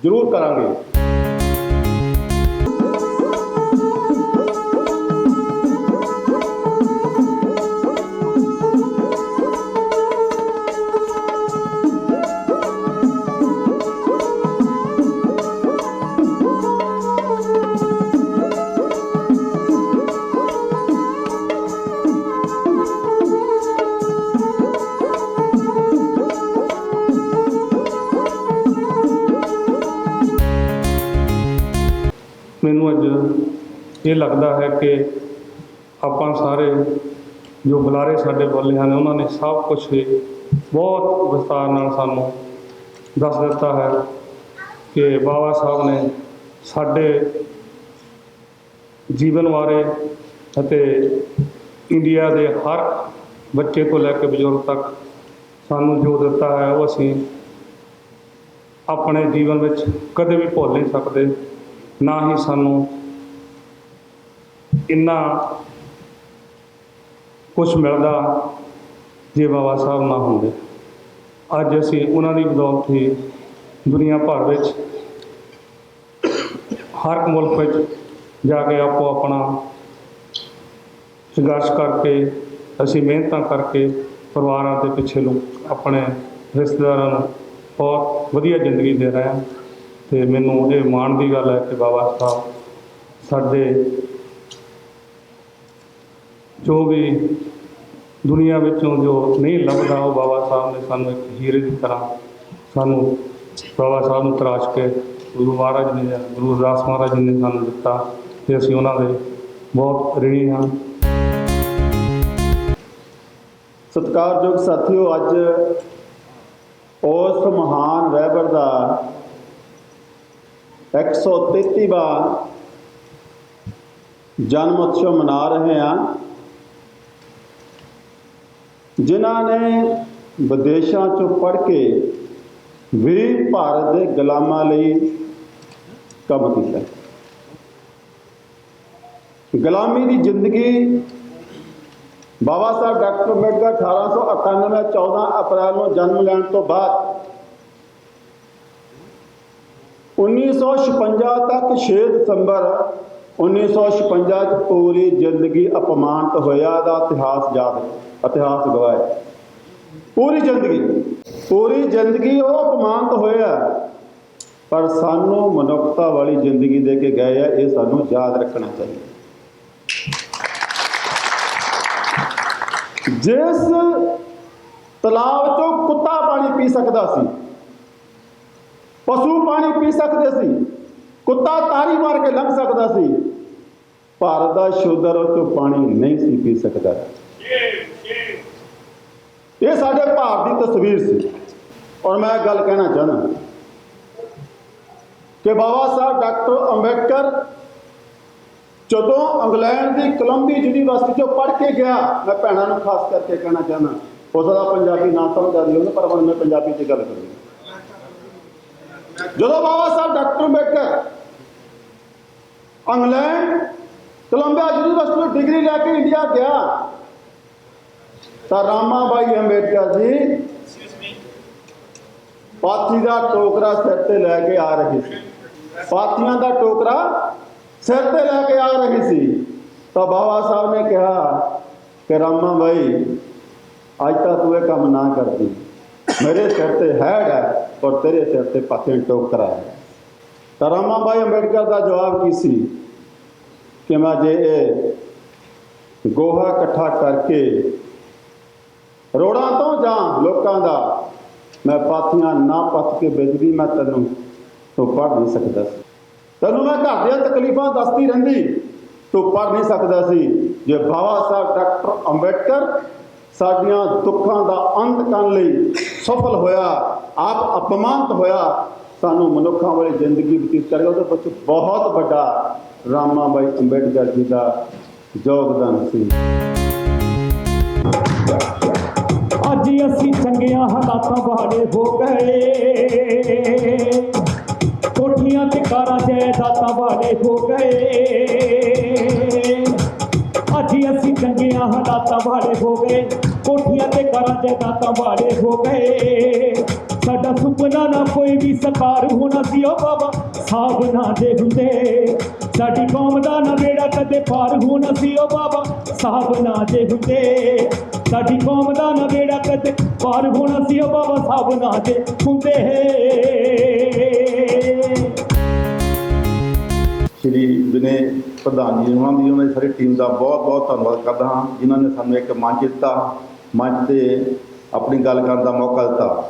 ਜ਼ਰੂਰ ਕਰਾਂਗੇ। ਇਹ ਲੱਗਦਾ ਹੈ ਕਿ ਆਪਾਂ ਸਾਰੇ ਜੋ ਬੁਲਾਰੇ ਸਾਡੇ ਬੋਲੇ ਹਨ, ਉਹਨਾਂ ਨੇ ਸਭ ਕੁਝ ਹੀ ਬਹੁਤ ਵਿਸਤਾਰ ਨਾਲ ਸਾਨੂੰ ਦੱਸ ਦਿੱਤਾ ਹੈ ਕਿ ਬਾਬਾ ਸਾਹਿਬ ਨੇ ਸਾਡੇ ਜੀਵਨ ਬਾਰੇ ਅਤੇ ਇੰਡੀਆ ਦੇ ਹਰ ਬੱਚੇ ਤੋਂ ਲੈ ਕੇ ਬਜ਼ੁਰਗ ਤੱਕ ਸਾਨੂੰ ਜੋ ਦਿੱਤਾ ਹੈ, ਉਹ ਅਸੀਂ ਆਪਣੇ ਜੀਵਨ ਵਿੱਚ ਕਦੇ ਵੀ ਭੁੱਲ ਨਹੀਂ ਸਕਦੇ, ਨਾ ਹੀ ਸਾਨੂੰ ਇੰਨਾ ਕੁਝ ਮਿਲਦਾ ਜੇ ਬਾਬਾ ਸਾਹਿਬ ਨਾ ਹੁੰਦੇ। ਅੱਜ ਅਸੀਂ ਉਹਨਾਂ ਦੀ ਬਦੌਲਤ ਹੀ ਦੁਨੀਆ ਭਰ ਵਿੱਚ ਹਰ ਮੁਲਕ ਵਿੱਚ ਜਾ ਕੇ ਆਪੋ ਆਪਣਾ ਸੰਘਰਸ਼ ਕਰਕੇ ਅਸੀਂ ਮਿਹਨਤਾਂ ਕਰਕੇ ਪਰਿਵਾਰਾਂ ਦੇ ਪਿੱਛੇ ਲੋਕ ਆਪਣੇ ਰਿਸ਼ਤੇਦਾਰਾਂ ਨੂੰ ਬਹੁਤ ਵਧੀਆ ਜ਼ਿੰਦਗੀ ਦੇ ਰਹੇ ਹਾਂ। ਤੇ ਮੈਨੂੰ ਇਹ ਮਾਣ ਦੀ ਗੱਲ ਹੈ ਕਿ ਬਾਬਾ ਸਾਹਿਬ ਸਾਡੇ ਜੋ ਵੀ ਦੁਨੀਆ ਵਿੱਚੋਂ ਜੋ ਨਹੀਂ ਲੱਭਦਾ ਉਹ ਬਾਬਾ ਸਾਹਿਬ ਨੇ ਸਾਨੂੰ ਇੱਕ ਹੀਰੇ ਦੀ ਤਰ੍ਹਾਂ ਸਾਨੂੰ ਬਾਬਾ ਸਾਹਿਬ ਨੂੰ ਤਰਾਸ਼ ਕੇ ਗੁਰੂ ਮਹਾਰਾਜ ਨੇ ਜਾਂ ਗੁਰੂ ਰਵਿਦਾਸ ਮਹਾਰਾਜ ਜੀ ਨੇ ਸਾਨੂੰ ਦਿੱਤਾ ਤੇ ਅਸੀਂ ਉਹਨਾਂ ਦੇ ਬਹੁਤ ਰਿਣੀ ਹਾਂ। ਸਤਿਕਾਰਯੋਗ ਸਾਥੀਓ, ਅੱਜ ਉਸ ਮਹਾਨ ਰਹਿਬਰ ਦਾ 133ਵਾਂ ਜਨਮ ਉਤਸਵ ਮਨਾ ਰਹੇ ਹਾਂ। ਜਿਨ੍ਹਾਂ ਨੇ ਵਿਦੇਸ਼ਾਂ ਚੋਂ ਪੜ੍ਹ ਕੇ ਵੀ ਭਾਰਤ ਦੇ ਗੁਲਾਮਾਂ ਲਈ ਕੰਮ ਕੀਤਾ। ਗੁਲਾਮੀ ਦੀ ਜ਼ਿੰਦਗੀ ਬਾਬਾ ਸਾਹਿਬ ਡਾਕਟਰ ਅੰਬੇਡਕਰ 1891 14 ਅਪ੍ਰੈਲ ਨੂੰ ਜਨਮ ਲੈਣ ਤੋਂ ਬਾਅਦ 1956 ਤੱਕ 6 ਦਸੰਬਰ 1956 ਚ ਪੂਰੀ ਜ਼ਿੰਦਗੀ ਅਪਮਾਨਿਤ ਹੋਇਆ ਦਾ ਇਤਿਹਾਸ ਯਾਦ ਇਤਿਹਾਸ ਗਵਾਏ। ਪੂਰੀ ਜ਼ਿੰਦਗੀ ਪੂਰੀ ਜ਼ਿੰਦਗੀ ਉਹ ਅਪਮਾਨਤ ਹੋਇਆ ਪਰ ਸਾਨੂੰ ਮਨੁੱਖਤਾ ਵਾਲੀ ਜ਼ਿੰਦਗੀ ਦੇ ਕੇ ਗਏ ਆ, ਇਹ ਸਾਨੂੰ ਯਾਦ ਰੱਖਣਾ ਚਾਹੀਦਾ। ਜਿਸ ਤਲਾਬ ਚੋਂ ਕੁੱਤਾ ਪਾਣੀ ਪੀ ਸਕਦਾ ਸੀ, ਪਸ਼ੂ ਪਾਣੀ ਪੀ ਸਕਦੇ ਸੀ, ਕੁੱਤਾ ਤਾਰੀ ਮਾਰ ਕੇ ਲੰਘ ਸਕਦਾ ਸੀ, ਭਾਰਤ ਦਾ ਸ਼ੂਦਰ ਉਹ ਚੋਂ ਪਾਣੀ ਨਹੀਂ ਸੀ ਪੀ ਸਕਦਾ। ਇਹ ਸਾਡੇ ਭਾਰਤ ਦੀ ਤਸਵੀਰ ਸੀ। ਔਰ ਮੈਂ ਗੱਲ ਕਹਿਣਾ ਚਾਹਨਾ ਕਿ ਬਾਬਾ ਸਾਹਿਬ ਡਾਕਟਰ ਅੰਬੇਡਕਰ ਜਦੋਂ ਇੰਗਲੈਂਡ ਦੀ ਕੋਲੰਬੀ ਯੂਨੀਵਰਸਿਟੀ ਚੋਂ ਪੜ੍ਹ ਕੇ ਗਿਆ, ਮੈਂ ਭੈਣਾਂ ਨੂੰ ਖਾਸ ਕਰਕੇ ਕਹਿਣਾ ਚਾਹਨਾ ਹੋ ਪੰਜਾਬੀ ਨਾ ਸਮਝ ਆਉਂਦੀ ਹੋਵੇ ਪਰ ਹੁਣ ਮੈਂ ਪੰਜਾਬੀ 'ਚ ਗੱਲ ਕਰੂੰਗਾ। ਜਦੋਂ Baba Sahib doctor Ambedkar England Columbia university ਤੋਂ ਡਿਗਰੀ ਲੈ ਕੇ ਇੰਡੀਆ ਗਿਆ ਤਾਂ ਰਾਮਾ ਬਾਈ ਅੰਬੇਡਕਰ ਜੀ ਪਾਥੀ ਦਾ ਟੋਕਰਾ ਸਿਰ ਤੇ ਲੈ ਕੇ ਆ ਰਹੀ ਸੀ। ਪਾਥੀਆਂ ਦਾ ਟੋਕਰਾ ਸਿਰ ਤੇ ਲੈ ਕੇ ਆ ਰਹੀ ਸੀ। ਤਾਂ ਬਾਬਾ ਸਾਹਿਬ ਨੇ ਕਿਹਾ ਕਿ ਰਾਮਾ ਬਾਈ, ਅੱਜ ਤਾਂ ਤੂੰ ਇਹ ਕੰਮ ਨਾ ਕਰਦੀ। ਮੇਰੇ ਸਿਰ ਤੇ ਹੈਡ ਹੈ ਪਰ ਤੇਰੇ ਸਿਰ ਤੇ ਪਾਥੀਆਂ ਟੋਕਰਾ ਹੈ। ਤਾਂ ਰਾਮਾ ਬਾਈ ਅੰਬੇਡਕਰ ਦਾ ਜਵਾਬ ਕੀ ਸੀ? ਕਿ ਮੈਂ ਜੇ ਇਹ ਗੋਹਾ ਇਕੱਠਾ ਕਰਕੇ ਰੋੜਾਂ ਤੋਂ ਜਾਂ ਲੋਕਾਂ ਦਾ? ਮੈਂ ਪਾਥੀਆਂ ਨਾ ਪੱਥ ਕੇ ਵੇਚਦੀ ਮੈਂ ਤੈਨੂੰ ਤੂੰ ਪੜ੍ਹ ਨਹੀਂ ਸਕਦਾ ਸੀ। ਤੈਨੂੰ ਮੈਂ ਘਰ ਦੀਆਂ ਤਕਲੀਫਾਂ ਦੱਸਦੀ ਰਹਿੰਦੀ, ਤੂੰ ਪੜ੍ਹ ਨਹੀਂ ਸਕਦਾ ਸੀ। ਜੇ ਬਾਬਾ ਸਾਹਿਬ ਡਾਕਟਰ ਅੰਬੇਡਕਰ ਸਾਡੀਆਂ ਦੁੱਖਾਂ ਦਾ ਅੰਤ ਕਰਨ ਲਈ ਸਫਲ ਹੋਇਆ, ਆਪ ਅਪਮਾਨਿਤ ਹੋਇਆ, ਸਾਨੂੰ ਮਨੁੱਖਾਂ ਵਾਲੀ ਜ਼ਿੰਦਗੀ ਬਤੀਤ ਕਰੇਗਾ ਉਹਦੇ ਵਿੱਚ ਬਹੁਤ ਵੱਡਾ ਰਾਮਾ ਬਾਈ ਅੰਬੇਡਕਰ ਜੀ ਦਾ ਯੋਗਦਾਨ ਸੀ। ਅੱਜ ਅਸੀਂ ਚੰਗੀਆਂ ਹਾਲਾਤਾਂ ਵਾਲੇ ਹੋ ਗਏ। ਕੋਠੀਆਂ ਤੇ ਕਾਰਾਂ ਜਾਇਦਾਦਾਂ ਵਾਲੇ ਹੋ ਗਏ। ਅੱਜ ਅਸੀਂ ਚੰਗੀਆਂ ਹਾਲਾਤਾਂ ਵਾਲੇ ਹੋ ਗਏ। ਕੋਠੀਆਂ ਤੇ ਕਾਰਾਂ ਜਾਇਦਾਦਾਂ ਵਾਲੇ ਹੋ ਗਏ। ਸਾਡਾ ਸੁਪਨਾ ਨਾ ਕੋਈ ਵੀ ਸਕਾਰ ਹੋਣਾ ਸੀ ਉਹ ਬਾਬਾ ਸਾਬ ਨਾ ਦੇ ਹੁੰਦੇ। ਸਾਡੀ ਕੌਮ ਦਾ ਨਾ ਬੇੜਾ ਕਦੇ ਪਾਰ ਹੋਣਾ ਸੀ ਉਹ ਬਾਬਾ ਸਾਬ ਨਾ ਦੇ ਹੁੰਦੇ। ਸਾਡੀ ਕੌਮ ਦਾ ਨਾ ਬੇੜਾ ਕਦੇ ਪਾਰ ਹੋਣਾ ਸੀ ਉਹ ਬਾਬਾ ਸਾਬ ਨਾ ਦੇ ਹੁੰਦੇ ਸ਼੍ਰੀ ਵਿਨੇ ਪ੍ਰਧਾਨ ਜੀ ਉਹਨਾਂ ਦੀ ਉਹਨਾਂ ਦੀ ਸਾਰੀ ਟੀਮ ਦਾ ਬਹੁਤ ਬਹੁਤ ਧੰਨਵਾਦ ਕਰਦਾ ਹਾਂ, ਜਿਨ੍ਹਾਂ ਨੇ ਸਾਨੂੰ ਇੱਕ ਮੰਚ ਦਿੱਤਾ, ਮੰਚ ਤੇ ਆਪਣੀ ਗੱਲ ਕਰਨ ਦਾ ਮੌਕਾ ਦਿੱਤਾ।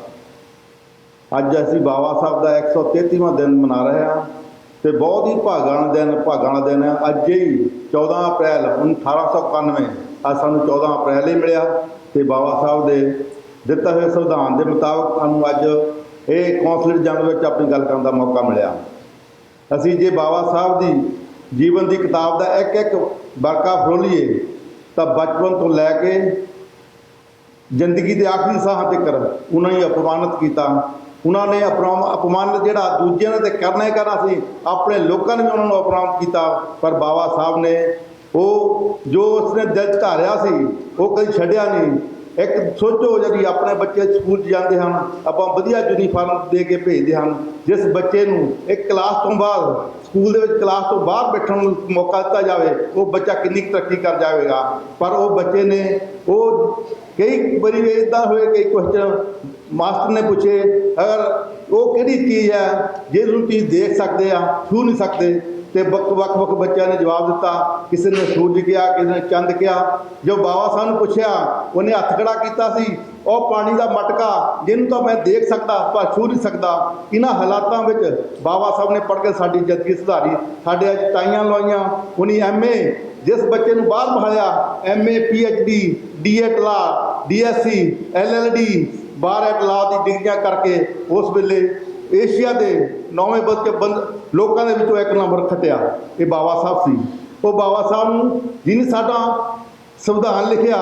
ਅੱਜ ਅਸੀਂ ਬਾਬਾ ਸਾਹਿਬ ਦਾ 133ਵਾਂ ਦਿਨ ਮਨਾ ਰਹੇ ਹਾਂ ਤੇ ਬਹੁਤ ਹੀ ਭਾਗਾਂ ਵਾਲਾ ਦਿਨ, ਭਾਗਾਂ ਵਾਲਾ ਦਿਨ ਅੱਜ ਹੀ 14 ਅਪ੍ਰੈਲ 1891 ਅੱਜ ਸਾਨੂੰ 14 ਅਪ੍ਰੈਲ ਹੀ ਮਿਲਿਆ ਤੇ ਬਾਬਾ ਸਾਹਿਬ ਦੇ ਦਿੱਤਾ ਹੋਏ ਸੰਵਿਧਾਨ ਦੇ ਮੁਤਾਬਕ ਸਾਨੂੰ ਅੱਜ ਇਹ ਕੌਂਸਲਰ ਜਨਰਲ ਵਿੱਚ ਆਪਣੀ ਗੱਲ ਕਰਨ ਦਾ ਮੌਕਾ ਮਿਲਿਆ। ਅਸੀਂ ਜੇ ਬਾਬਾ ਸਾਹਿਬ ਦੀ ਜੀਵਨ ਦੀ ਕਿਤਾਬ ਦਾ ਇੱਕ ਇੱਕ ਵਰਕਾ ਫਰੋਲੀਏ, ਤਾਂ ਬਚਪਨ ਤੋਂ ਲੈ ਕੇ ਜ਼ਿੰਦਗੀ ਦੇ ਆਖਰੀ ਸਾਹ ਤੱਕ ਉਹਨਾਂ ਹੀ ਅਪਮਾਨਿਤ ਕੀਤਾ। ਉਹਨਾਂ ਨੇ ਅਪਰਾਮ, ਅਪਮਾਨ ਜਿਹੜਾ ਦੂਜਿਆਂ ਨੇ ਤੇ ਕਰਨਾ ਹੀ ਕਰਨਾ ਸੀ, ਆਪਣੇ ਲੋਕਾਂ ਨੇ ਵੀ ਉਹਨਾਂ ਨੂੰ ਅਪਮਾਨਿਤ ਕੀਤਾ, ਪਰ ਬਾਬਾ ਸਾਹਿਬ ਨੇ ਉਹ ਜੋ ਉਸਨੇ ਦਿਲ 'ਚ ਧਾਰਿਆ ਸੀ, ਉਹ ਕਦੀ ਛੱਡਿਆ ਨਹੀਂ। ਇੱਕ ਸੋਚੋ ਜਿਹੜੀ ਆਪਣੇ ਬੱਚੇ ਸਕੂਲ 'ਚ ਜਾਂਦੇ ਹਨ, ਆਪਾਂ ਵਧੀਆ ਯੂਨੀਫਾਰਮ ਦੇ ਕੇ ਭੇਜਦੇ ਹਨ, ਜਿਸ ਬੱਚੇ ਨੂੰ ਇੱਕ ਕਲਾਸ ਤੋਂ ਬਾਅਦ, ਸਕੂਲ ਦੇ ਵਿੱਚ ਕਲਾਸ ਤੋਂ ਬਾਹਰ ਬੈਠਣ ਨੂੰ ਮੌਕਾ ਦਿੱਤਾ ਜਾਵੇ, ਉਹ ਬੱਚਾ ਕਿੰਨੀ ਕੁ ਤਰੱਕੀ ਕਰ ਜਾਵੇਗਾ। ਪਰ ਉਹ ਬੱਚੇ ਨੇ, ਉਹ ਕਈ ਵਾਰੀ ਇਦਾਂ ਹੋਏ ਕਈ ਕੁਐਸਚਨ ਮਾਸਟਰ ਨੇ ਪੁੱਛੇ, ਅਗਰ ਉਹ ਕਿਹੜੀ ਚੀਜ਼ ਹੈ ਜਿਹਨੂੰ ਤੁਸੀਂ ਦੇਖ ਸਕਦੇ ਆ ਛੂ ਨਹੀਂ ਸਕਦੇ ਤੇ ਵੱਖ ਵੱਖ ਵੱਖ ਬੱਚਿਆਂ ਨੇ ਜਵਾਬ ਦਿੱਤਾ। ਕਿਸੇ ਨੇ ਸੂਰਜ ਕਿਹਾ, ਕਿਸੇ ਨੇ ਚੰਦ ਕਿਹਾ। ਜੋ ਬਾਬਾ ਸਾਹਿਬ ਨੂੰ ਪੁੱਛਿਆ, ਉਹਨੇ ਹੱਥ ਖੜਾ ਕੀਤਾ ਸੀ। ਉਹ ਪਾਣੀ ਦਾ ਮਟਕਾ, ਜਿਹਨੂੰ ਤਾਂ ਮੈਂ ਦੇਖ ਸਕਦਾ, ਪਰ ਛੂ ਨਹੀਂ ਸਕਦਾ। ਇਹਨਾਂ ਹਾਲਾਤਾਂ ਵਿੱਚ ਬਾਬਾ ਸਾਹਿਬ ਨੇ ਪੜ੍ਹ ਕੇ ਸਾਡੀ ਜ਼ਿੰਦਗੀ ਸੁਧਾਰੀ। ਸਾਡੇ ਅੱਜ ਟਾਈਆਂ ਲਵਾਈਆਂ। ਉਹਨੇ ਐਮਏ ਜਿਸ ਬੱਚੇ ਨੂੰ ਬਾਹਰ ਪੜ੍ਹਾਇਆ ਐਮਏ ਪੀਐਚਡੀ ਡੀਐਡ ਲਾ ਡੀਐਸਸੀ ਐਲਐਲਡੀ ਬਾਹਰ ਐਟ ਲਾ ਦੀ ਡਿਗਰੀਆਂ ਕਰਕੇ ਉਸ ਵੇਲੇ ਏਸ਼ੀਆ ਦੇ ਨੌਵੇਂ ਬੱਚੇ ਬੰਦ ਲੋਕਾਂ ਦੇ ਵਿੱਚੋਂ ਇੱਕ ਨੰਬਰ ਖਟਿਆ, ਇਹ ਬਾਬਾ ਸਾਹਿਬ ਸੀ। ਉਹ ਬਾਬਾ ਸਾਹਿਬ ਨੂੰ ਜਿਹਨੇ ਸਾਡਾ ਸੰਵਿਧਾਨ ਲਿਖਿਆ,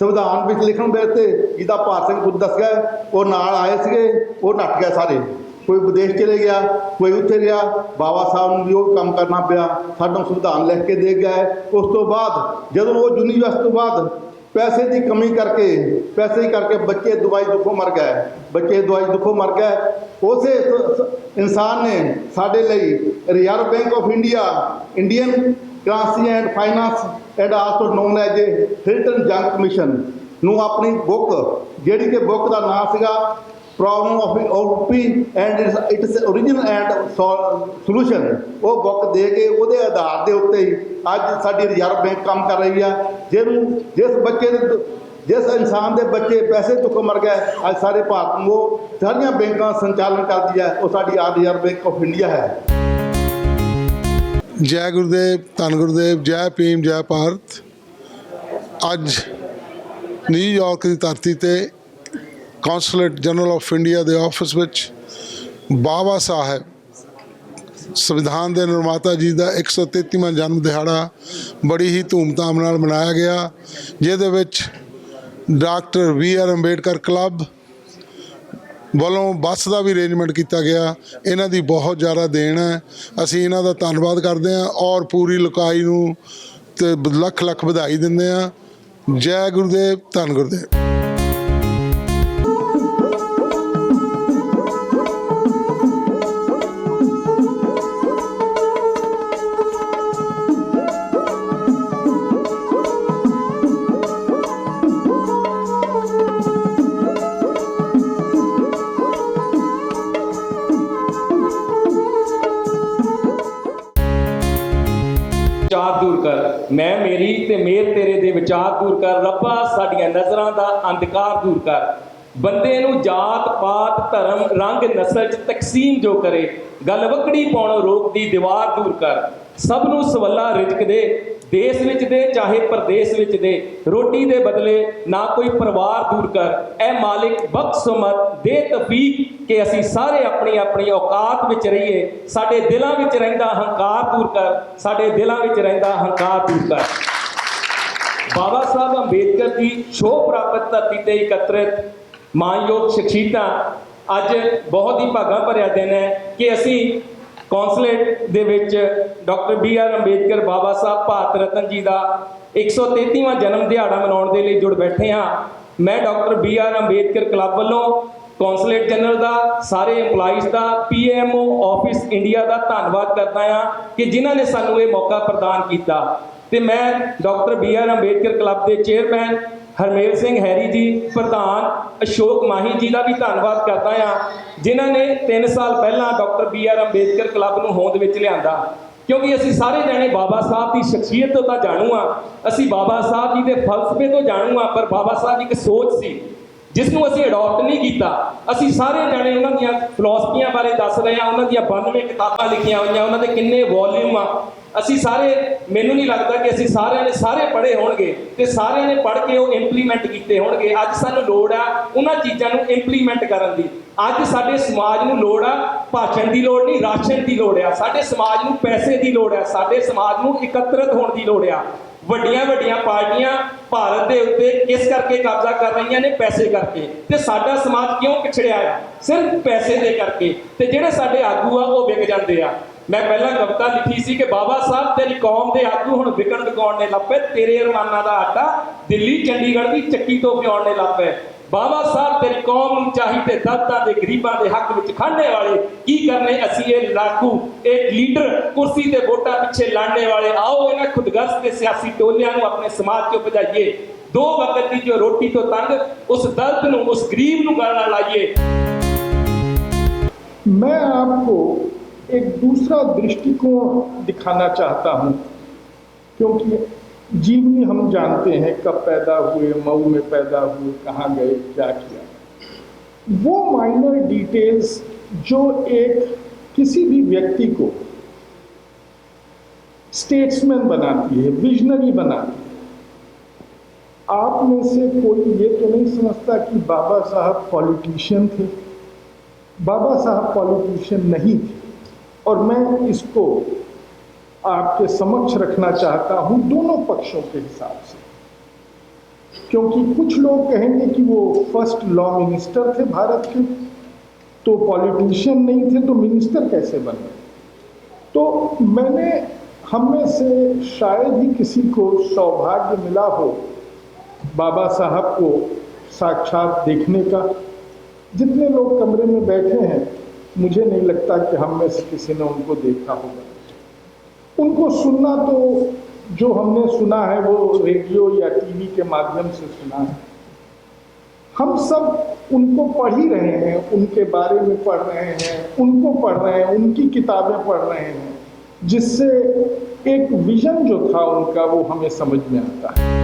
ਸੰਵਿਧਾਨ ਵਿੱਚ ਲਿਖਣ ਵੇਲੇ ਜਿਹਦਾ ਭਾਰ ਸਿੰਘ ਬੁੱਧ ਦੱਸ ਗਿਆ ਉਹ ਨਾਲ ਆਏ ਸੀਗੇ, ਉਹ ਨੱਟ ਗਏ ਸਾਰੇ। ਕੋਈ ਵਿਦੇਸ਼ ਚਲੇ ਗਿਆ, ਕੋਈ ਉੱਥੇ ਗਿਆ ਬਾਬਾ ਸਾਹਿਬ ਨੂੰ ਵੀ ਉਹ ਕੰਮ ਕਰਨਾ ਪਿਆ, ਸਾਡਾ ਸੰਵਿਧਾਨ ਲਿਖ ਕੇ ਦੇ ਗਿਆ ਉਸ ਤੋਂ ਬਾਅਦ ਜਦੋਂ ਉਹ ਯੂਨੀਵਰਸਿਟੀ ਤੋਂ ਬਾਅਦ ਪੈਸੇ ਦੀ ਕਮੀ ਕਰਕੇ, ਪੈਸੇ ਹੀ ਕਰਕੇ ਬੱਚੇ ਦਵਾਈ ਦੁੱਖੋਂ ਮਰ ਗਏ। ਬੱਚੇ ਦਵਾਈ ਦੁੱਖੋਂ ਮਰ ਗਏ। ਉਸੇ ਇਨਸਾਨ ਨੇ ਸਾਡੇ ਲਈ reserve bank of India Indian currency and finance and also known as a Hilton young commission ਨੂੰ ਆਪਣੀ ਬੁੱਕ ਜਿਹੜੀ ਕਿ ਬੁੱਕ ਦਾ ਨਾਮ ਸੀਗਾ problem of rupee and its origignal and solution ਉਹ ਬੁੱਕ ਦੇ ਕੇ ਉਹਦੇ ਆਧਾਰ ਦੇ ਉੱਤੇ ਹੀ ਅੱਜ ਸਾਡੀ ਰਿਜ਼ਰਵ ਬੈਂਕ ਕੰਮ ਕਰ ਰਹੀ ਆ। ਜਿਹਨੂੰ, ਜਿਸ ਬੱਚੇ ਦੇ ਜਿਸ ਇਨਸਾਨ ਦੇ ਬੱਚੇ ਪੈਸੇ ਤੋਂ ਮਰ ਗਏ, ਅੱਜ ਸਾਰੇ ਭਾਰਤ ਨੂੰ ਉਹ ਸਾਰੀਆਂ ਬੈਂਕਾਂ ਸੰਚਾਲਨ ਕਰਦੀ ਹੈ ਉਹ ਸਾਡੀ ਆ ਰਿਜ਼ਰਵ ਬੈਂਕ ਆਫ ਇੰਡੀਆ ਹੈ। ਜੈ ਗੁਰਦੇਵ, ਧੰਨ ਗੁਰਦੇਵ, ਜੈ ਭੀਮ, ਜੈ ਭਾਰਤ। ਅੱਜ ਨਿਊਯਾਰਕ ਦੀ ਧਰਤੀ ਤੇ ਕੌਂਸੂਲੇਟ ਜਨਰਲ ਆਫ ਇੰਡੀਆ ਦੇ ਆਫਿਸ ਵਿੱਚ ਬਾਬਾ ਸਾਹਿਬ ਸੰਵਿਧਾਨ ਦੇ ਨਿਰਮਾਤਾ ਜੀ ਦਾ 133ਵਾਂ ਜਨਮ ਦਿਹਾੜਾ ਬੜੀ ਹੀ ਧੂਮਧਾਮ ਨਾਲ ਮਨਾਇਆ ਗਿਆ, ਜਿਹਦੇ ਵਿੱਚ doctor B R Ambedkar club ਵੱਲੋਂ ਬੱਸ ਦਾ ਵੀ ਅਰੇਂਜਮੈਂਟ ਕੀਤਾ ਗਿਆ, ਇਹਨਾਂ ਦੀ ਬਹੁਤ ਜ਼ਿਆਦਾ ਦੇਣ ਹੈ, ਅਸੀਂ ਇਹਨਾਂ ਦਾ ਧੰਨਵਾਦ ਕਰਦੇ ਹਾਂ ਔਰ ਪੂਰੀ ਲੋਕਾਈ ਨੂੰ ਤੇ ਲੱਖ ਲੱਖ ਵਧਾਈ ਦਿੰਦੇ ਹਾਂ। ਜੈ ਗੁਰਦੇਵ, ਧੰਨ ਗੁਰਦੇਵ। ਰੱਬਾ ਸਾਡੀਆਂ ਨਜ਼ਰਾਂ ਦਾ ਅੰਧਕਾਰ ਦੂਰ ਕਰ। ਬੰਦੇ ਨੂੰ ਜਾਤ, ਪਾਤ, ਧਰਮ, ਰੰਗ, ਨਸਲ ਚ ਤਕਸੀਮ ਜੋ ਕਰੇ, ਗੱਲ ਵਕੜੀ ਪਾਉਣੋਂ ਰੋਕ ਦੀ ਦੀਵਾਰ ਦੂਰ ਕਰ। ਸਭ ਨੂੰ ਸਵੱਲਾ ਰਿਜ਼ਕ ਦੇ, ਦੇਸ਼ ਵਿੱਚ ਦੇ ਚਾਹੇ ਪ੍ਰਦੇਸ਼ ਵਿੱਚ ਦੇ। ਰੋਟੀ ਦੇ ਬਦਲੇ ਨਾ ਕੋਈ ਪਰਿਵਾਰ ਦੂਰ ਕਰ। ਐ ਮਾਲਿਕ ਬਖਸ਼ਮਤ ਦੇ ਤਫੀਕ ਕਿ ਅਸੀਂ ਸਾਰੇ ਆਪਣੀ ਆਪਣੀ ਔਕਾਤ ਵਿੱਚ ਰਹੀਏ। ਸਾਡੇ ਦਿਲਾਂ ਵਿੱਚ ਰਹਿੰਦਾ ਹੰਕਾਰ ਦੂਰ ਕਰ। ਸਾਡੇ ਦਿਲਾਂ ਵਿੱਚ ਰਹਿੰਦਾ ਹੰਕਾਰ ਦੂਰ ਕਰ। ਬਾਬਾ ਸਾਹਿਬ ਅੰਬੇਦਕਰ ਦੀ ਸ਼ੋਅ ਪ੍ਰਾਪਤ ਧਰਤੀ ਤੇ ਇਕੱਤਰਿਤ ਮਾਨਯੋਗ ਸ਼ਖਸੀਅਤਾਂ ਅੱਜ ਬਹੁਤ ਹੀ ਭਾਗਾਂ ਭਰਿਆ ਦਿਨ ਹੈ ਕਿ ਅਸੀਂ ਕੌਂਸਲੇਟ ਦੇ ਵਿੱਚ doctor B R Ambedkar Baba Sahib Bharat Ratna ji ਦਾ 133ਵਾਂ ਜਨਮ ਦਿਹਾੜਾ ਮਨਾਉਣ ਦੇ ਲਈ ਜੁੜ ਬੈਠੇ ਹਾਂ। ਮੈਂ doctor B R Ambedkar club ਵੱਲੋਂ ਕੌਂਸਲੇਟ ਜਨਰਲ ਦਾ, ਸਾਰੇ EMPLOYEES ਦਾ ਪੀਐਮਓ ਆਫਿਸ ਇੰਡੀਆ ਦਾ ਧੰਨਵਾਦ ਕਰਦਾ ਹਾਂ ਕਿ ਜਿਨ੍ਹਾਂ ਨੇ ਸਾਨੂੰ ਇਹ ਮੌਕਾ ਪ੍ਰਦਾਨ ਕੀਤਾ। ਤੇ ਮੈਂ doctor B R Ambedkar club ਦੇ ਚੇਅਰਮੈਨ ਹਰਮੇਲ ਸਿੰਘ ਹੈਰੀ ਜੀ, ਪ੍ਰਧਾਨ ਅਸ਼ੋਕ ਮਾਹੀ ਜੀ ਦਾ ਵੀ ਧੰਨਵਾਦ ਕਰਦਾ ਹਾਂ, ਜਿਨ੍ਹਾਂ ਨੇ 3 ਸਾਲ ਪਹਿਲਾਂ doctor B R Ambedkar club ਨੂੰ ਹੋਂਦ ਵਿੱਚ ਲਿਆਂਦਾ। ਕਿਉਂਕਿ ਅਸੀਂ ਸਾਰੇ ਜਾਣੇ ਬਾਬਾ ਸਾਹਿਬ ਦੀ ਸ਼ਖਸੀਅਤ ਤੋਂ ਤਾਂ ਜਾਣੂ ਆ ਅਸੀਂ ਬਾਬਾ ਸਾਹਿਬ ਜੀ ਦੇ ਫਲਸਫੇ ਤੋਂ ਜਾਣੂ ਆ ਪਰ ਬਾਬਾ ਸਾਹਿਬ ਦੀ ਇੱਕ ਸੋਚ ਸੀ ਜਿਸ ਨੂੰ ਅਸੀਂ ਅਡਾਪਟ ਨਹੀਂ ਕੀਤਾ। ਅਸੀਂ ਸਾਰੇ ਜਾਣੇ ਉਹਨਾਂ ਦੀਆਂ ਫਿਲਾਸਫੀਆਂ ਬਾਰੇ ਦੱਸ ਰਹੇ ਹਾਂ, ਉਹਨਾਂ ਦੀਆਂ 92 ਕਿਤਾਬਾਂ ਲਿਖੀਆਂ ਹੋਈਆਂ, ਉਹਨਾਂ ਦੇ ਕਿੰਨੇ ਵੋਲਿਊਮ ਆ ਅਸੀਂ ਸਾਰੇ, ਮੈਨੂੰ ਨਹੀਂ ਲੱਗਦਾ ਕਿ ਅਸੀਂ ਸਾਰਿਆਂ ਨੇ ਸਾਰੇ ਪੜ੍ਹੇ ਹੋਣਗੇ ਤੇ ਸਾਰਿਆਂ ਨੇ ਪੜ੍ਹ ਕੇ ਉਹ ਇੰਪਲੀਮੈਂਟ ਕੀਤੇ ਹੋਣਗੇ। ਅੱਜ ਸਾਨੂੰ ਲੋੜ ਆ ਉਹਨਾਂ ਚੀਜ਼ਾਂ ਨੂੰ ਇੰਪਲੀਮੈਂਟ ਕਰਨ ਦੀ। ਅੱਜ ਸਾਡੇ ਸਮਾਜ ਨੂੰ ਲੋੜ ਆ ਭਾਸ਼ਣ ਦੀ ਲੋੜ ਨਹੀਂ, ਰਾਸ਼ਨ ਦੀ ਲੋੜ ਆ। ਸਾਡੇ ਸਮਾਜ ਨੂੰ ਪੈਸੇ ਦੀ ਲੋੜ ਆ। ਸਾਡੇ ਸਮਾਜ ਨੂੰ ਇਕੱਤਰਤ ਹੋਣ ਦੀ ਲੋੜ ਆ। ਵੱਡੀਆਂ ਵੱਡੀਆਂ ਪਾਰਟੀਆਂ ਭਾਰਤ ਦੇ ਉੱਤੇ ਕਿਸ ਕਰਕੇ ਕਬਜ਼ਾ ਕਰ ਰਹੀਆਂ ਨੇ? ਪੈਸੇ ਕਰਕੇ। ਤੇ ਸਾਡਾ ਸਮਾਜ ਕਿਉਂ ਪਿਛੜਿਆ ਆ? ਸਿਰਫ ਪੈਸੇ ਦੇ ਕਰਕੇ। ਤੇ ਜਿਹੜੇ ਸਾਡੇ ਆਗੂ ਆ, ਉਹ ਵਿਕ ਜਾਂਦੇ ਆ। ਮੈਂ ਪਹਿਲਾਂ ਕਵਿਤਾ ਲਿਖੀ ਸੀ ਕਿ ਬਾਬਾ ਸਾਹਿਬ ਤੇਰੀ ਕੌਮ ਦੇ ਆਗੂ ਹੁਣ ਵਿਕਣ ਲਗਾਉਣ ਨੇ ਲੱਪੇ ਤੇਰੇ ਅਰਮਾਨਾਂ ਦਾ ਆਟਾ ਦਿੱਲੀ, ਚੰਡੀਗੜ੍ਹ ਦੀ ਚੱਕੀ ਤੋਂ ਪਿਆਉਣ ਨੇ ਲੱਪੇ ਬਾਬਾ ਸਾਹਿਬ ਤੇਰੀ ਕੌਮ ਨੂੰ ਚਾਹੀਦੇ ਦਾਤਾ ਦੇ ਗਰੀਬਾਂ ਦੇ ਹੱਕ ਵਿੱਚ ਖੜਨੇ ਵਾਲੇ ਕੀ ਕਰਨੇ? ਅਸੀਂ ਇਹ ਲਾਗੂ, ਇਹ ਲੀਡਰ ਕੁਰਸੀ ਤੇ ਵੋਟਾਂ ਪਿੱਛੇ ਲੜਨੇ ਵਾਲੇ, ਆਓ ਇਹਨਾਂ ਖੁਦਗਰਜ਼ ਤੇ ਸਿਆਸੀ ਟੋਲਿਆਂ ਨੂੰ ਆਪਣੇ ਸਮਾਜ 'ਚੋਂ ਭਜਾਈਏ। ਦੋ ਵਕਤ ਦੀ ਜੋ ਰੋਟੀ ਤੋਂ ਤੰਗ, ਉਸ ਦਰਦ ਨੂੰ, ਉਸ ਗਰੀਬ ਨੂੰ ਗਾਲਾਂ ਲਾਈਏ। ਮੈਂ ਆਪਕੋ एक दूसरा दृष्टिकोण दिखाना चाहता हूँ, क्योंकि जीवनी हम जानते हैं कब पैदा हुए, मऊ में पैदा हुए, कहाँ गए, क्या किया। वो माइनर डिटेल्स जो एक किसी भी व्यक्ति को स्टेट्समैन बनाती है विजनरी बनाती है। आप में से कोई ये तो नहीं समझता कि बाबा साहब पॉलिटिशियन थे। बाबा साहब पॉलिटिशियन नहीं थे। और मैं इसको आपके समक्ष रखना चाहता हूँ दोनों पक्षों के हिसाब से। क्योंकि कुछ लोग कहेंगे कि वो फ़र्स्ट लॉ मिनिस्टर थे भारत के तो पॉलिटिशियन नहीं थे तो मिनिस्टर कैसे बन तो मैंने, हम में से शायद ही किसी को सौभाग्य मिला हो बाबा साहब को साक्षात देखने का। जितने लोग कमरे में बैठे हैं मुझे नहीं लगता कि हम में से किसी ने उनको देखा होगा। उनको सुनना तो जो हमने सुना है, वो रेडियो या टीवी के माध्यम से सुना है। हम सब उनको पढ़ ही रहे हैं, उनके बारे में पढ़ रहे हैं, उनको पढ़ रहे हैं, उनकी किताबें पढ़ रहे हैं, जिससे एक विजन जो था उनका, वो हमें समझ में आता है।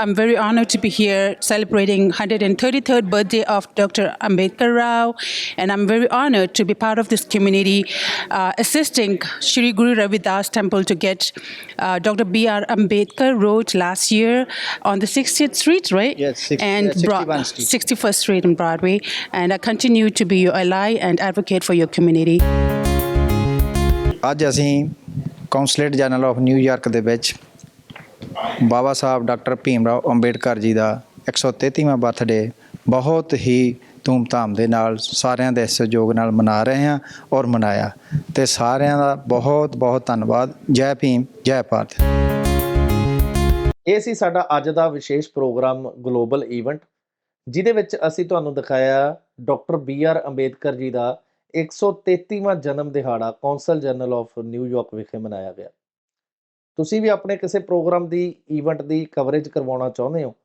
I'm very honored to be here celebrating 133rd birthday of Dr. Ambedkar Rao, and I'm very honored to be part of this community, uh, assisting Shri Guru Ravidas Temple to get uh, Dr. B.R. Ambedkar Road last year on the 60th Street, right? Yes, six- and uh, Broad- 61st Street. 61st Street in Broadway, and I continue to be your ally and advocate for your community. ਅੱਜ ਅਸੀਂ consulate general of New York ਦੇ ਵਿੱਚ ਬਾਬਾ ਸਾਹਿਬ doctor Bhim Rao Ambedkar ji ਦਾ 133ਵਾਂ birthday ਬਹੁਤ ਹੀ ਧੂਮਧਾਮ ਦੇ ਨਾਲ ਸਾਰਿਆਂ ਦੇ ਸਹਿਯੋਗ ਨਾਲ ਮਨਾ ਰਹੇ ਹਾਂ ਔਰ ਮਨਾਇਆ। ਤੇ ਸਾਰਿਆਂ ਦਾ ਬਹੁਤ ਬਹੁਤ ਧੰਨਵਾਦ। ਜੈ ਭੀਮ, ਜੈ ਭਾਰਤ। ਇਹ ਸੀ ਸਾਡਾ ਅੱਜ ਦਾ ਵਿਸ਼ੇਸ਼ ਪ੍ਰੋਗਰਾਮ ਗਲੋਬਲ ਇਵੈਂਟ ਜਿਹਦੇ ਵਿੱਚ ਅਸੀਂ ਤੁਹਾਨੂੰ ਦਿਖਾਇਆ doctor B R Ambedkar ji ਦਾ 133ਵਾਂ ਜਨਮ ਦਿਹਾੜਾ ਕੌਂਸਲ ਜਨਰਲ ਆਫ ਨਿਊਯਾਰਕ ਵਿਖੇ ਮਨਾਇਆ ਗਿਆ। ਤੁਸੀਂ ਵੀ ਆਪਣੇ ਕਿਸੇ ਪ੍ਰੋਗਰਾਮ ਦੀ ਇਵੈਂਟ ਦੀ ਕਵਰੇਜ ਕਰਵਾਉਣਾ ਚਾਹੁੰਦੇ ਹੋ?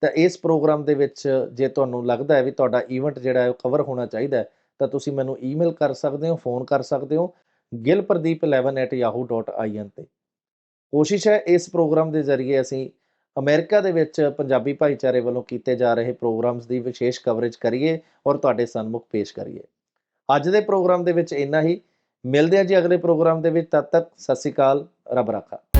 ਤਾਂ ਇਸ ਪ੍ਰੋਗਰਾਮ ਦੇ ਵਿੱਚ ਜੇ ਤੁਹਾਨੂੰ ਲੱਗਦਾ ਹੈ ਵੀ ਤੁਹਾਡਾ ਇਵੈਂਟ ਜਿਹੜਾ ਹੈ ਉਹ ਕਵਰ ਹੋਣਾ ਚਾਹੀਦਾ ਹੈ, ਤਾਂ ਤੁਸੀਂ ਮੈਨੂੰ ਈਮੇਲ ਕਰ ਸਕਦੇ ਹੋ ਫੋਨ ਕਰ ਸਕਦੇ ਹੋ gilpradeep11@yahoo.in ਤੇ। ਕੋਸ਼ਿਸ਼ ਹੈ ਇਸ ਪ੍ਰੋਗਰਾਮ ਦੇ ਜ਼ਰੀਏ ਅਸੀਂ ਅਮਰੀਕਾ ਦੇ ਵਿੱਚ ਪੰਜਾਬੀ ਭਾਈਚਾਰੇ ਵੱਲੋਂ ਕੀਤੇ ਜਾ ਰਹੇ ਪ੍ਰੋਗਰਾਮਸ ਦੀ ਵਿਸ਼ੇਸ਼ ਕਵਰੇਜ ਕਰੀਏ ਔਰ ਤੁਹਾਡੇ ਸਨਮੁਖ ਪੇਸ਼ ਕਰੀਏ। ਅੱਜ ਦੇ ਪ੍ਰੋਗਰਾਮ ਦੇ ਵਿੱਚ ਇੰਨਾ ਹੀ। ਮਿਲਦੇ ਹਾਂ ਜੀ ਅਗਲੇ ਪ੍ਰੋਗਰਾਮ ਦੇ ਵਿੱਚ, ਤਦ ਤੱਕ ਸਤਿ ਸ਼੍ਰੀ ਅਕਾਲ, ਰੱਬ ਰਾਖਾ।